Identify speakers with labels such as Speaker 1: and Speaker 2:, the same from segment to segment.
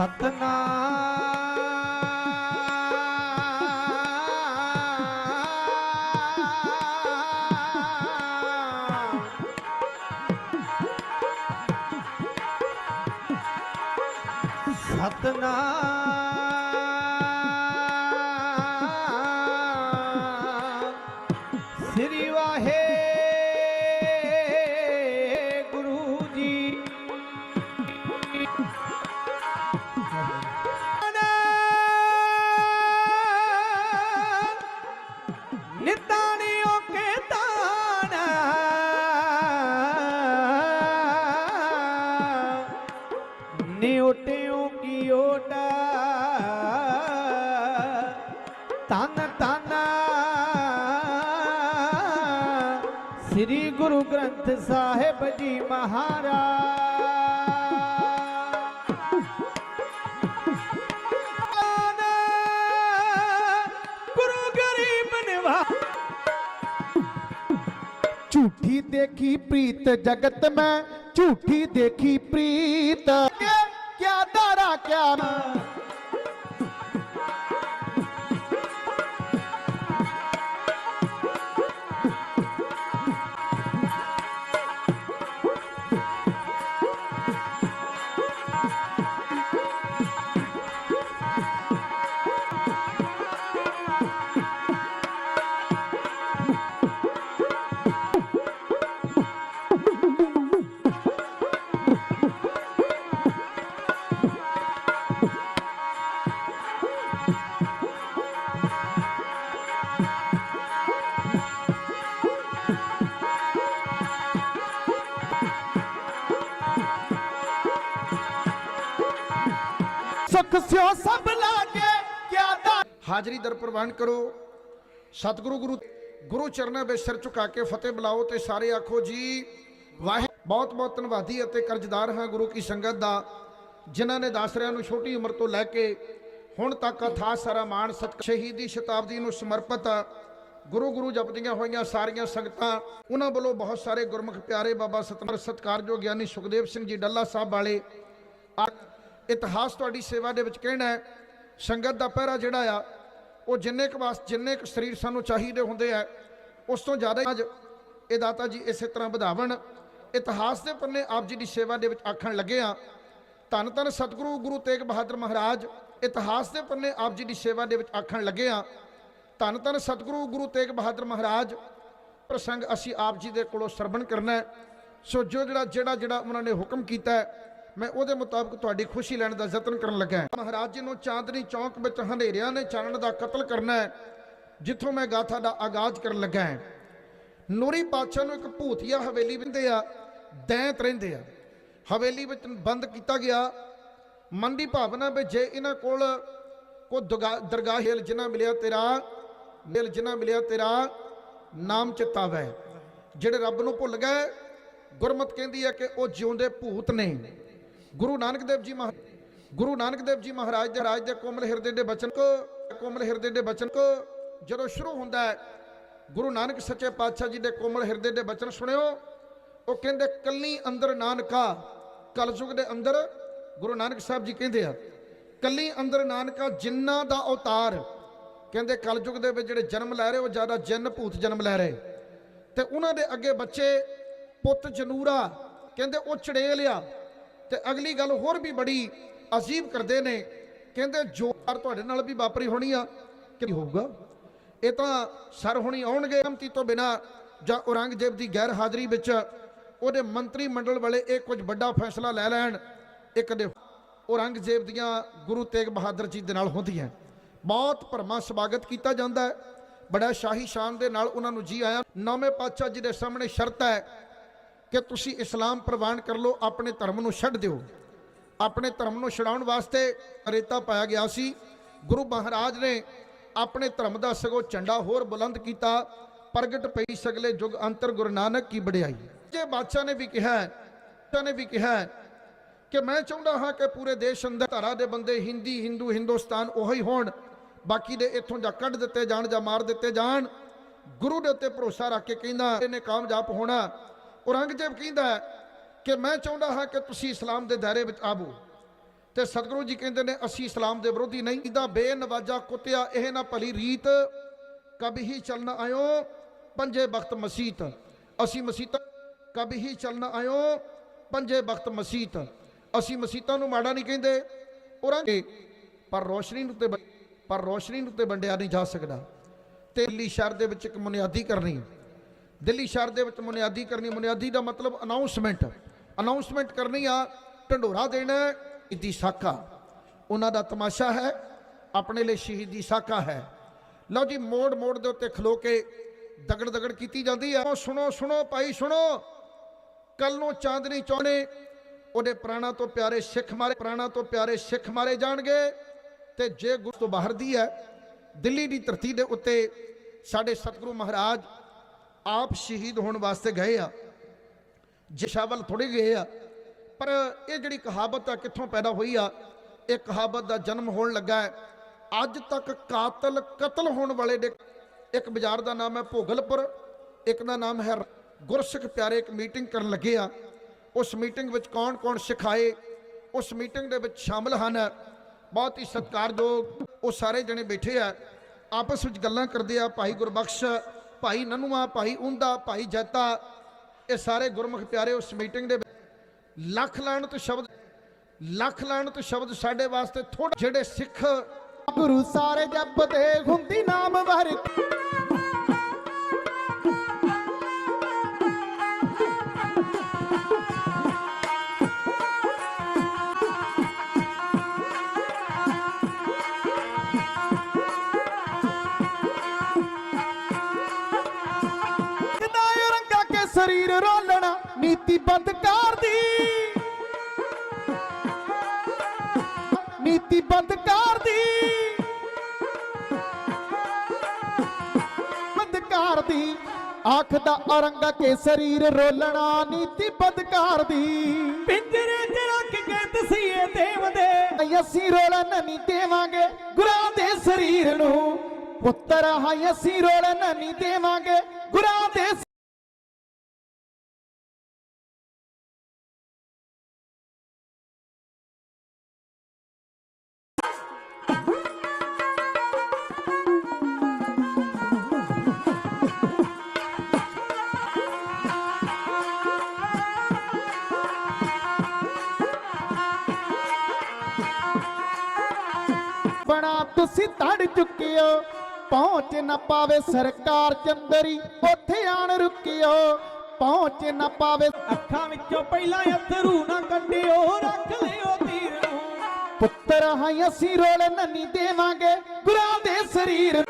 Speaker 1: ਸਤਨਾਮ। ਤਨ ਤਨ ਸ੍ਰੀ ਗੁਰੂ ਗ੍ਰੰਥ ਸਾਹਿਬ ਜੀ ਮਹਾਰਾਜ ਗੁਰੂ ਗਰੀਬ ਨਿਵਾ ਝੂਠੀ ਦੇਖੀ ਪ੍ਰੀਤ ਜਗਤ ਮੈਂ ਝੂਠੀ ਦੇਖੀ ਪ੍ਰੀਤ
Speaker 2: ਹਾਜ਼ਰੀ ਦਰ ਪ੍ਰਵਾਨ ਕਰੋ। ਸਤਿਗੁਰੂ ਗੁਰੂ ਗੁਰੂ ਚਰਨਾਂ ਵਿੱਚ ਸਿਰ ਝੁਕਾ ਕੇ ਫਤਿਹ ਬੁਲਾਓ ਤੇ ਸਾਰੇ ਆਖੋ ਜੀ ਵਾਹਿ ਬਹੁਤ ਬਹੁਤ ਧੰਨਵਾਦੀ ਅਤੇ ਕਰਜ਼ਦਾਰ ਹਾਂ ਗੁਰੂ ਕੀ ਸੰਗਤ ਦਾ, ਜਿਨ੍ਹਾਂ ਨੇ ਦਾਸਰਿਆਂ ਨੂੰ ਛੋਟੀ ਉਮਰ ਤੋਂ ਲੈ ਕੇ ਹੁਣ ਤੱਕ ਅਥਾਹ ਸਾਰਾ ਮਾਣ ਸਤਿ ਸ਼ਹੀਦੀ ਸ਼ਤਾਬਦੀ ਨੂੰ ਸਮਰਪਿਤ ਗੁਰੂ ਗੁਰੂ ਜਪਦੀਆਂ ਹੋਈਆਂ ਸਾਰੀਆਂ ਸੰਗਤਾਂ, ਉਹਨਾਂ ਵੱਲੋਂ ਬਹੁਤ ਸਾਰੇ ਗੁਰਮੁਖ ਪਿਆਰੇ ਬਾਬਾ ਸਤਨਾਮ ਸਤਕਾਰਯੋਗ ਗਿਆਨੀ ਸੁਖਦੇਵ ਸਿੰਘ ਜੀ ਡੱਲਾ ਸਾਹਿਬ ਵਾਲੇ ਆ, ਇਤਿਹਾਸ ਤੁਹਾਡੀ ਸੇਵਾ ਦੇ ਵਿੱਚ ਕਹਿਣਾ ਹੈ, ਸੰਗਤ ਦਾ ਪਹਿਰਾ ਜਿਹੜਾ ਆ ਉਹ ਜਿੰਨੇ ਕੁ ਵਾਸ ਜਿੰਨੇ ਕੁ ਸਰੀਰ ਸਾਨੂੰ ਚਾਹੀਦੇ ਹੁੰਦੇ ਆ, ਉਸ ਤੋਂ ਜ਼ਿਆਦਾ ਅੱਜ ਇਹ ਦਾਤਾ ਜੀ ਇਸੇ ਤਰ੍ਹਾਂ ਵਧਾਵਣ। ਇਤਿਹਾਸ ਦੇ ਪੰਨੇ ਆਪ ਜੀ ਦੀ ਸੇਵਾ ਦੇ ਵਿੱਚ ਆਖਣ ਲੱਗੇ ਆ, ਧੰਨ ਧੰਨ ਸਤਿਗੁਰੂ, ਗੁਰੂ ਤੇਗ ਬਹਾਦਰ ਮਹਾਰਾਜ, ਇਤਿਹਾਸ ਦੇ ਪੰਨੇ ਆਪ ਜੀ ਦੀ ਸੇਵਾ ਦੇ ਵਿੱਚ ਆਖਣ ਲੱਗੇ ਆ, ਧੰਨ ਧੰਨ ਸਤਿਗੁਰੂ, ਗੁਰੂ ਤੇਗ ਬਹਾਦਰ ਮਹਾਰਾਜ, ਪ੍ਰਸੰਗ ਅਸੀਂ ਆਪ ਜੀ ਦੇ ਕੋਲੋਂ ਸਰਵਣ ਕਰਨਾ ਹੈ। ਸੋ ਜੋ ਜਿਹੜਾ ਜਿਹੜਾ ਜਿਹੜਾ ਉਹਨਾਂ ਨੇ ਹੁਕਮ ਕੀਤਾ ਹੈ ਮੈਂ ਉਹਦੇ ਮੁਤਾਬਕ ਤੁਹਾਡੀ ਖੁਸ਼ੀ ਲੈਣ ਦਾ ਯਤਨ ਕਰਨ ਲੱਗਾ ਹਾਂ। ਮਹਾਰਾਜ ਜੀ ਨੂੰ ਚਾਂਦਨੀ ਚੌਂਕ ਵਿੱਚ ਹਨੇਰਿਆਂ ਨੇ ਚਾਨਣ ਦਾ ਕਤਲ ਕਰਨਾ ਹੈ, ਜਿੱਥੋਂ ਮੈਂ ਗਾਥਾ ਦਾ ਆਗਾਜ਼ ਕਰਨ ਲੱਗਾ ਹਾਂ। ਨੂਰੀ ਪਾਤਸ਼ਾਹ ਨੂੰ ਇੱਕ ਭੂਤੀਆ ਹਵੇਲੀ ਵਿੰਦੇ ਆ, ਦੈਂਤ ਰਹਿੰਦੇ ਆ। ਹਵੇਲੀ ਵਿੱਚ ਬੰਦ ਕੀਤਾ ਗਿਆ। ਮਨ ਦੀ ਭਾਵਨਾ ਵਿੱਚ ਜੇ ਇਹਨਾਂ ਕੋਲ ਕੋ ਦਰਗਾਹ ਹਿਲ ਜਿਨਾ ਮਿਲਿਆ ਤੇਰਾ ਮਿਲ ਜਿਨਾ ਮਿਲਿਆ ਤੇਰਾ, ਨਾਮ ਚਿਤਾਵੈ ਜਿਹੜੇ ਰੱਬ ਨੂੰ ਭੁੱਲ ਗਏ, ਗੁਰਮਤ ਕਹਿੰਦੀ ਹੈ ਕਿ ਉਹ ਜਿਉਂਦੇ ਭੂਤ ਨੇ। ਗੁਰੂ ਨਾਨਕ ਦੇਵ ਜੀ ਮਹਾ ਗੁਰੂ ਨਾਨਕ ਦੇਵ ਜੀ ਮਹਾਰਾਜ ਦੇ ਰਾਜ ਦੇ ਕੋਮਲ ਹਿਰਦੇ ਦੇ ਬਚਨ ਕੋ, ਕੋਮਲ ਹਿਰਦੇ ਦੇ ਬਚਨ ਕੋ, ਜਦੋਂ ਸ਼ੁਰੂ ਹੁੰਦਾ ਹੈ, ਗੁਰੂ ਨਾਨਕ ਸੱਚੇ ਪਾਤਸ਼ਾਹ ਜੀ ਦੇ ਕੋਮਲ ਹਿਰਦੇ ਦੇ ਬਚਨ ਸੁਣਿਓ, ਉਹ ਕਹਿੰਦੇ, ਕੱਲੀ ਅੰਦਰ ਨਾਨਕਾ, ਕਲਯੁਗ ਦੇ ਅੰਦਰ, ਗੁਰੂ ਨਾਨਕ ਸਾਹਿਬ ਜੀ ਕਹਿੰਦੇ ਆ, ਕੱਲੀ ਅੰਦਰ ਨਾਨਕਾ ਜਿੰਨਾ ਦਾ ਅਵਤਾਰ, ਕਹਿੰਦੇ, ਕਲਯੁਗ ਦੇ ਵਿੱਚ ਜਿਹੜੇ ਜਨਮ ਲੈ ਰਹੇ, ਉਹ ਜ਼ਿਆਦਾ ਜਿੰਨ ਭੂਤ ਜਨਮ ਲੈ ਰਹੇ। ਤੇ ਉਹਨਾਂ ਦੇ ਅੱਗੇ ਬੱਚੇ ਪੁੱਤ ਜਨੂਰਾ, ਕਹਿੰਦੇ, ਉਹ ਚੜੇਲ ਆ। ਤੇ ਅਗਲੀ ਗੱਲ ਹੋਰ ਵੀ ਬੜੀ ਅਜੀਬ ਕਰਦੇ ਨੇ। ਕਹਿੰਦੇ ਜੋ ਤੁਹਾਡੇ ਨਾਲ ਵੀ ਵਾਪਰੀ ਹੋਣੀ ਆ ਕਿ ਹੋਊਗਾ? ਇਹ ਤਾਂ ਸਰ ਹੁਣੀ ਆਉਣਗੇ ਸੰਮਤੀ ਤੋਂ ਬਿਨਾ, ਜਾਂ ਔਰੰਗਜ਼ੇਬ ਦੀ ਗੈਰ ਹਾਜ਼ਰੀ ਵਿੱਚ ਉਹਦੇ ਮੰਤਰੀ ਮੰਡਲ ਵਾਲੇ ਇਹ ਕੁਝ ਵੱਡਾ ਫੈਸਲਾ ਲੈ ਲੈਣ, ਇੱਕ ਦੇ ਔਰੰਗਜ਼ੇਬ ਦੀਆਂ ਗੁਰੂ ਤੇਗ ਬਹਾਦਰ ਜੀ ਦੇ ਨਾਲ ਹੁੰਦੀਆਂ। ਬਹੁਤ ਭਰਮਾ ਸਵਾਗਤ ਕੀਤਾ ਜਾਂਦਾ ਹੈ। ਬੜਾ ਸ਼ਾਹੀ ਸ਼ਾਨ ਦੇ ਨਾਲ ਉਹਨਾਂ ਨੂੰ ਜੀ ਆਇਆ। ਨੌਵੇਂ ਪਾਤਸ਼ਾਹ ਜੀ ਦੇ ਸਾਹਮਣੇ ਸ਼ਰਤ ਹੈ ਕਿ ਤੁਸੀਂ ਇਸਲਾਮ ਪ੍ਰਵਾਨ ਕਰ ਲਓ, ਆਪਣੇ ਧਰਮ ਨੂੰ ਛੱਡ ਦਿਓ। ਆਪਣੇ ਧਰਮ ਨੂੰ ਛਡਾਉਣ ਵਾਸਤੇ ਰੇਤਾ ਪਾਇਆ ਗਿਆ ਸੀ। ਗੁਰੂ ਮਹਾਰਾਜ ਨੇ ਆਪਣੇ ਧਰਮ ਦਾ ਸਗੋਂ ਝੰਡਾ ਹੋਰ ਬੁਲੰਦ ਕੀਤਾ। ਪ੍ਰਗਟ ਪਈ ਸਗਲੇ ਯੁਗ ਅੰਤਰ ਗੁਰੂ ਨਾਨਕ ਕੀ ਵਡਿਆਈ। ਜੇ ਬਾਦਸ਼ਾਹ ਨੇ ਵੀ ਕਿਹਾ, ਬਾਦਸ਼ਾਹ ਨੇ ਵੀ ਕਿਹਾ ਕਿ ਮੈਂ ਚਾਹੁੰਦਾ ਹਾਂ ਕਿ ਪੂਰੇ ਦੇਸ਼ ਅੰਦਰ ਧਾਰਾ ਦੇ ਬੰਦੇ ਹਿੰਦੀ, ਹਿੰਦੂ, ਹਿੰਦੁਸਤਾਨ ਉਹੀ ਹੋਣ। ਬਾਕੀ ਦੇ ਇੱਥੋਂ ਜਾਂ ਕੱਢ ਦਿੱਤੇ ਜਾਣ ਜਾਂ ਮਾਰ ਦਿੱਤੇ ਜਾਣ। ਗੁਰੂ ਦੇ ਉੱਤੇ ਭਰੋਸਾ ਰੱਖ ਕੇ ਕਹਿੰਦਾ, ਇਹਨੇ ਕਾਮਯਾਬ ਹੋਣਾ। ਔਰੰਗਜ਼ੇਬ ਕਹਿੰਦਾ ਕਿ ਮੈਂ ਚਾਹੁੰਦਾ ਹਾਂ ਕਿ ਤੁਸੀਂ ਇਸਲਾਮ ਦੇ ਦਾਇਰੇ ਵਿੱਚ ਆਵੋ। ਤੇ ਸਤਿਗੁਰੂ ਜੀ ਕਹਿੰਦੇ ਨੇ, ਅਸੀਂ ਇਸਲਾਮ ਦੇ ਵਿਰੋਧੀ ਨਹੀਂ। ਇਹਦਾ ਬੇਨਵਾਜਾ ਕੁੱਤਿਆ, ਇਹ ਨਾ ਭਲੀ ਰੀਤ ਕਭੀ ਹੀ ਚਲਨ ਆਇਓ ਪੰਜੇ ਵਕਤ ਮਸੀਤ। ਅਸੀਂ ਮਸੀਤਾਂ ਕਭੀ ਹੀ ਚਲਨ ਆਇਓ ਪੰਜੇ ਵਕਤ ਮਸੀਤ। ਅਸੀਂ ਮਸੀਤਾਂ ਨੂੰ ਮਾੜਾ ਨਹੀਂ ਕਹਿੰਦੇ। ਉਹਨਾਂ ਪਰ ਰੋਸ਼ਨੀ ਨੂੰ ਤੇ ਪਰ ਰੋਸ਼ਨੀ ਨੂੰ ਤੇ ਵੰਡਿਆ ਨਹੀਂ ਜਾ ਸਕਦਾ। ਤੇ ਦਿੱਲੀ ਸ਼ਹਿਰ ਦੇ ਵਿੱਚ ਇੱਕ ਬੁਨਿਆਦੀ ਕਰਨੀ। ਦਿੱਲੀ ਸ਼ਹਿਰ ਦੇ ਵਿੱਚ ਬੁਨਿਆਦੀ ਕਰਨੀ ਬੁਨਿਆਦੀ ਦਾ ਮਤਲਬ ਅਨਾਉਂਸਮੈਂਟ ਅਨਾਉਂਸਮੈਂਟ ਕਰਨੀ ਆ, ਢੰਡੋਰਾ ਦੇਣਾ ਇਦੀ ਸਾਕਾ ਉਹਨਾਂ ਦਾ ਤਮਾਸ਼ਾ ਹੈ, ਆਪਣੇ ਲਈ ਸ਼ਹੀਦੀ ਸਾਕਾ ਹੈ। ਲਓ ਜੀ, ਮੋੜ ਮੋੜ ਦੇ ਉੱਤੇ ਖਲੋ ਕੇ ਦਗੜ ਦਗੜ ਕੀਤੀ ਜਾਂਦੀ ਹੈ ਉਹ ਸੁਣੋ ਸੁਣੋ ਭਾਈ, ਸੁਣੋ। ਕੱਲ ਨੂੰ ਚਾਂਦਨੀ ਚੌਣੇ ਉਹਦੇ ਪ੍ਰਾਣਾ ਤੋਂ ਪਿਆਰੇ ਸਿੱਖ ਮਾਰੇ, ਪ੍ਰਾਣਾ ਤੋਂ ਪਿਆਰੇ ਸਿੱਖ ਮਾਰੇ ਜਾਣਗੇ। ਤੇ ਜੇ ਗੁਰੂ ਤੋਂ ਬਾਹਰ ਦੀ ਹੈ, ਦਿੱਲੀ ਦੀ ਧਰਤੀ ਦੇ ਉੱਤੇ ਸਾਡੇ ਸਤਿਗੁਰੂ ਮਹਾਰਾਜ ਆਪ ਸ਼ਹੀਦ ਹੋਣ ਵਾਸਤੇ ਗਏ ਆ ਜਸ਼ਾਵਲ ਥੋੜੇ ਗਏ ਆ, ਪਰ ਇਹ ਜਿਹੜੀ ਕਹਾਵਤ ਆ, ਕਿੱਥੋਂ ਪੈਦਾ ਹੋਈ ਆ, ਇਹ ਕਹਾਵਤ ਦਾ ਜਨਮ ਹੋਣ ਲੱਗਾ ਹੈ। ਅੱਜ ਤੱਕ ਕਾਤਲ ਕਤਲ ਹੋਣ ਵਾਲੇ ਦੇ, ਇੱਕ ਬਾਜ਼ਾਰ ਦਾ ਨਾਮ ਹੈ ਭੋਗਲਪੁਰ, ਇੱਕ ਦਾ ਨਾਮ ਹੈ ਗੁਰਸਿੱਖ ਪਿਆਰੇ ਇੱਕ ਮੀਟਿੰਗ ਕਰਨ ਲੱਗੇ ਆ। ਉਸ ਮੀਟਿੰਗ ਵਿੱਚ ਕੌਣ-ਕੌਣ ਸਿਖਾਏ ਉਸ ਮੀਟਿੰਗ ਦੇ ਵਿੱਚ ਸ਼ਾਮਲ ਹਨ। ਬਹੁਤ ਹੀ ਸਤਿਕਾਰਯੋਗ ਉਹ ਸਾਰੇ ਜਣੇ ਬੈਠੇ ਆ। ਆਪਸ ਵਿੱਚ ਗੱਲਾਂ ਕਰਦੇ ਆ, ਭਾਈ ਗੁਰਬਖਸ਼ ਭਾਈ ਨਨੂਆ, ਭਾਈ ਉਂਦਾ ਭਾਈ ਜੈਤਾ, ਇਹ ਸਾਰੇ ਗੁਰਮੁਖ ਪਿਆਰੇ ਉਸ ਮੀਟਿੰਗ ਦੇ ਲੱਖ ਲਾਣਤ ਸ਼ਬਦ, ਲੱਖ ਲਾਣਤ ਸ਼ਬਦ ਸਾਡੇ ਵਾਸਤੇ ਥੋੜਾ ਜਿਹੜੇ ਸਿੱਖ
Speaker 3: ਗੁਰੂ ਸਾਰੇ ਜਪਦੇ ਹੁੰਦੀ ਨਾਮ ਵਰ ਨੀਤੀ ਬੰਦਕਾਰ ਦੀ। ਨੀਤੀ ਬੰਦਕਾਰ ਦੀ। ਬੰਦਕਾਰ ਦੀ। ਅੱਖ ਦਾ ਔਰੰਗ ਕੇ ਸਰੀਰ ਰੋਲਣਾ ਨੀਤੀ ਬੰਦਕਾਰ ਦੀ।
Speaker 1: ਪਿੰਜਰੇ 'ਚ ਰੱਖ ਕੇ ਤਸੀਏ ਦੇਵਦੇ।
Speaker 3: ਅਸੀਂ ਰੋਲਣ ਨਹੀਂ ਦੇਵਾਂਗੇ ਗੁਰਾਂ ਦੇ ਸਰੀਰ ਨੂੰ। ਪੁੱਤਰ ਹਾਂ ਅਸੀਂ ਰੋਲਣ ਨਹੀਂ ਦੇਵਾਂਗੇ ਗੁਰਾਂ ਪਹੁੰਚ ਨਾ ਪਾਵੇ ਸਰਕਾਰ ਚੰਦਰੀ ਉੱਥੇ ਆਣ ਰੁਕਿਓ। ਪਹੁੰਚ ਨਾ ਪਾਵੇ
Speaker 1: ਅੱਖਾਂ ਵਿੱਚੋਂ ਪਹਿਲਾਂ ਅਥਰੂ ਨਾ ਕੱਢਿਓ ਰੱਖ ਲਿਓ ਤੀਰ ਨੂੰ।
Speaker 3: ਪੁੱਤਰ ਹਾਂ ਅਸੀਂ ਰੋਲ ਨੰਨੀ ਦੇਵਾਂਗੇ ਗੁਰਾਂ ਦੇ ਸਰੀਰ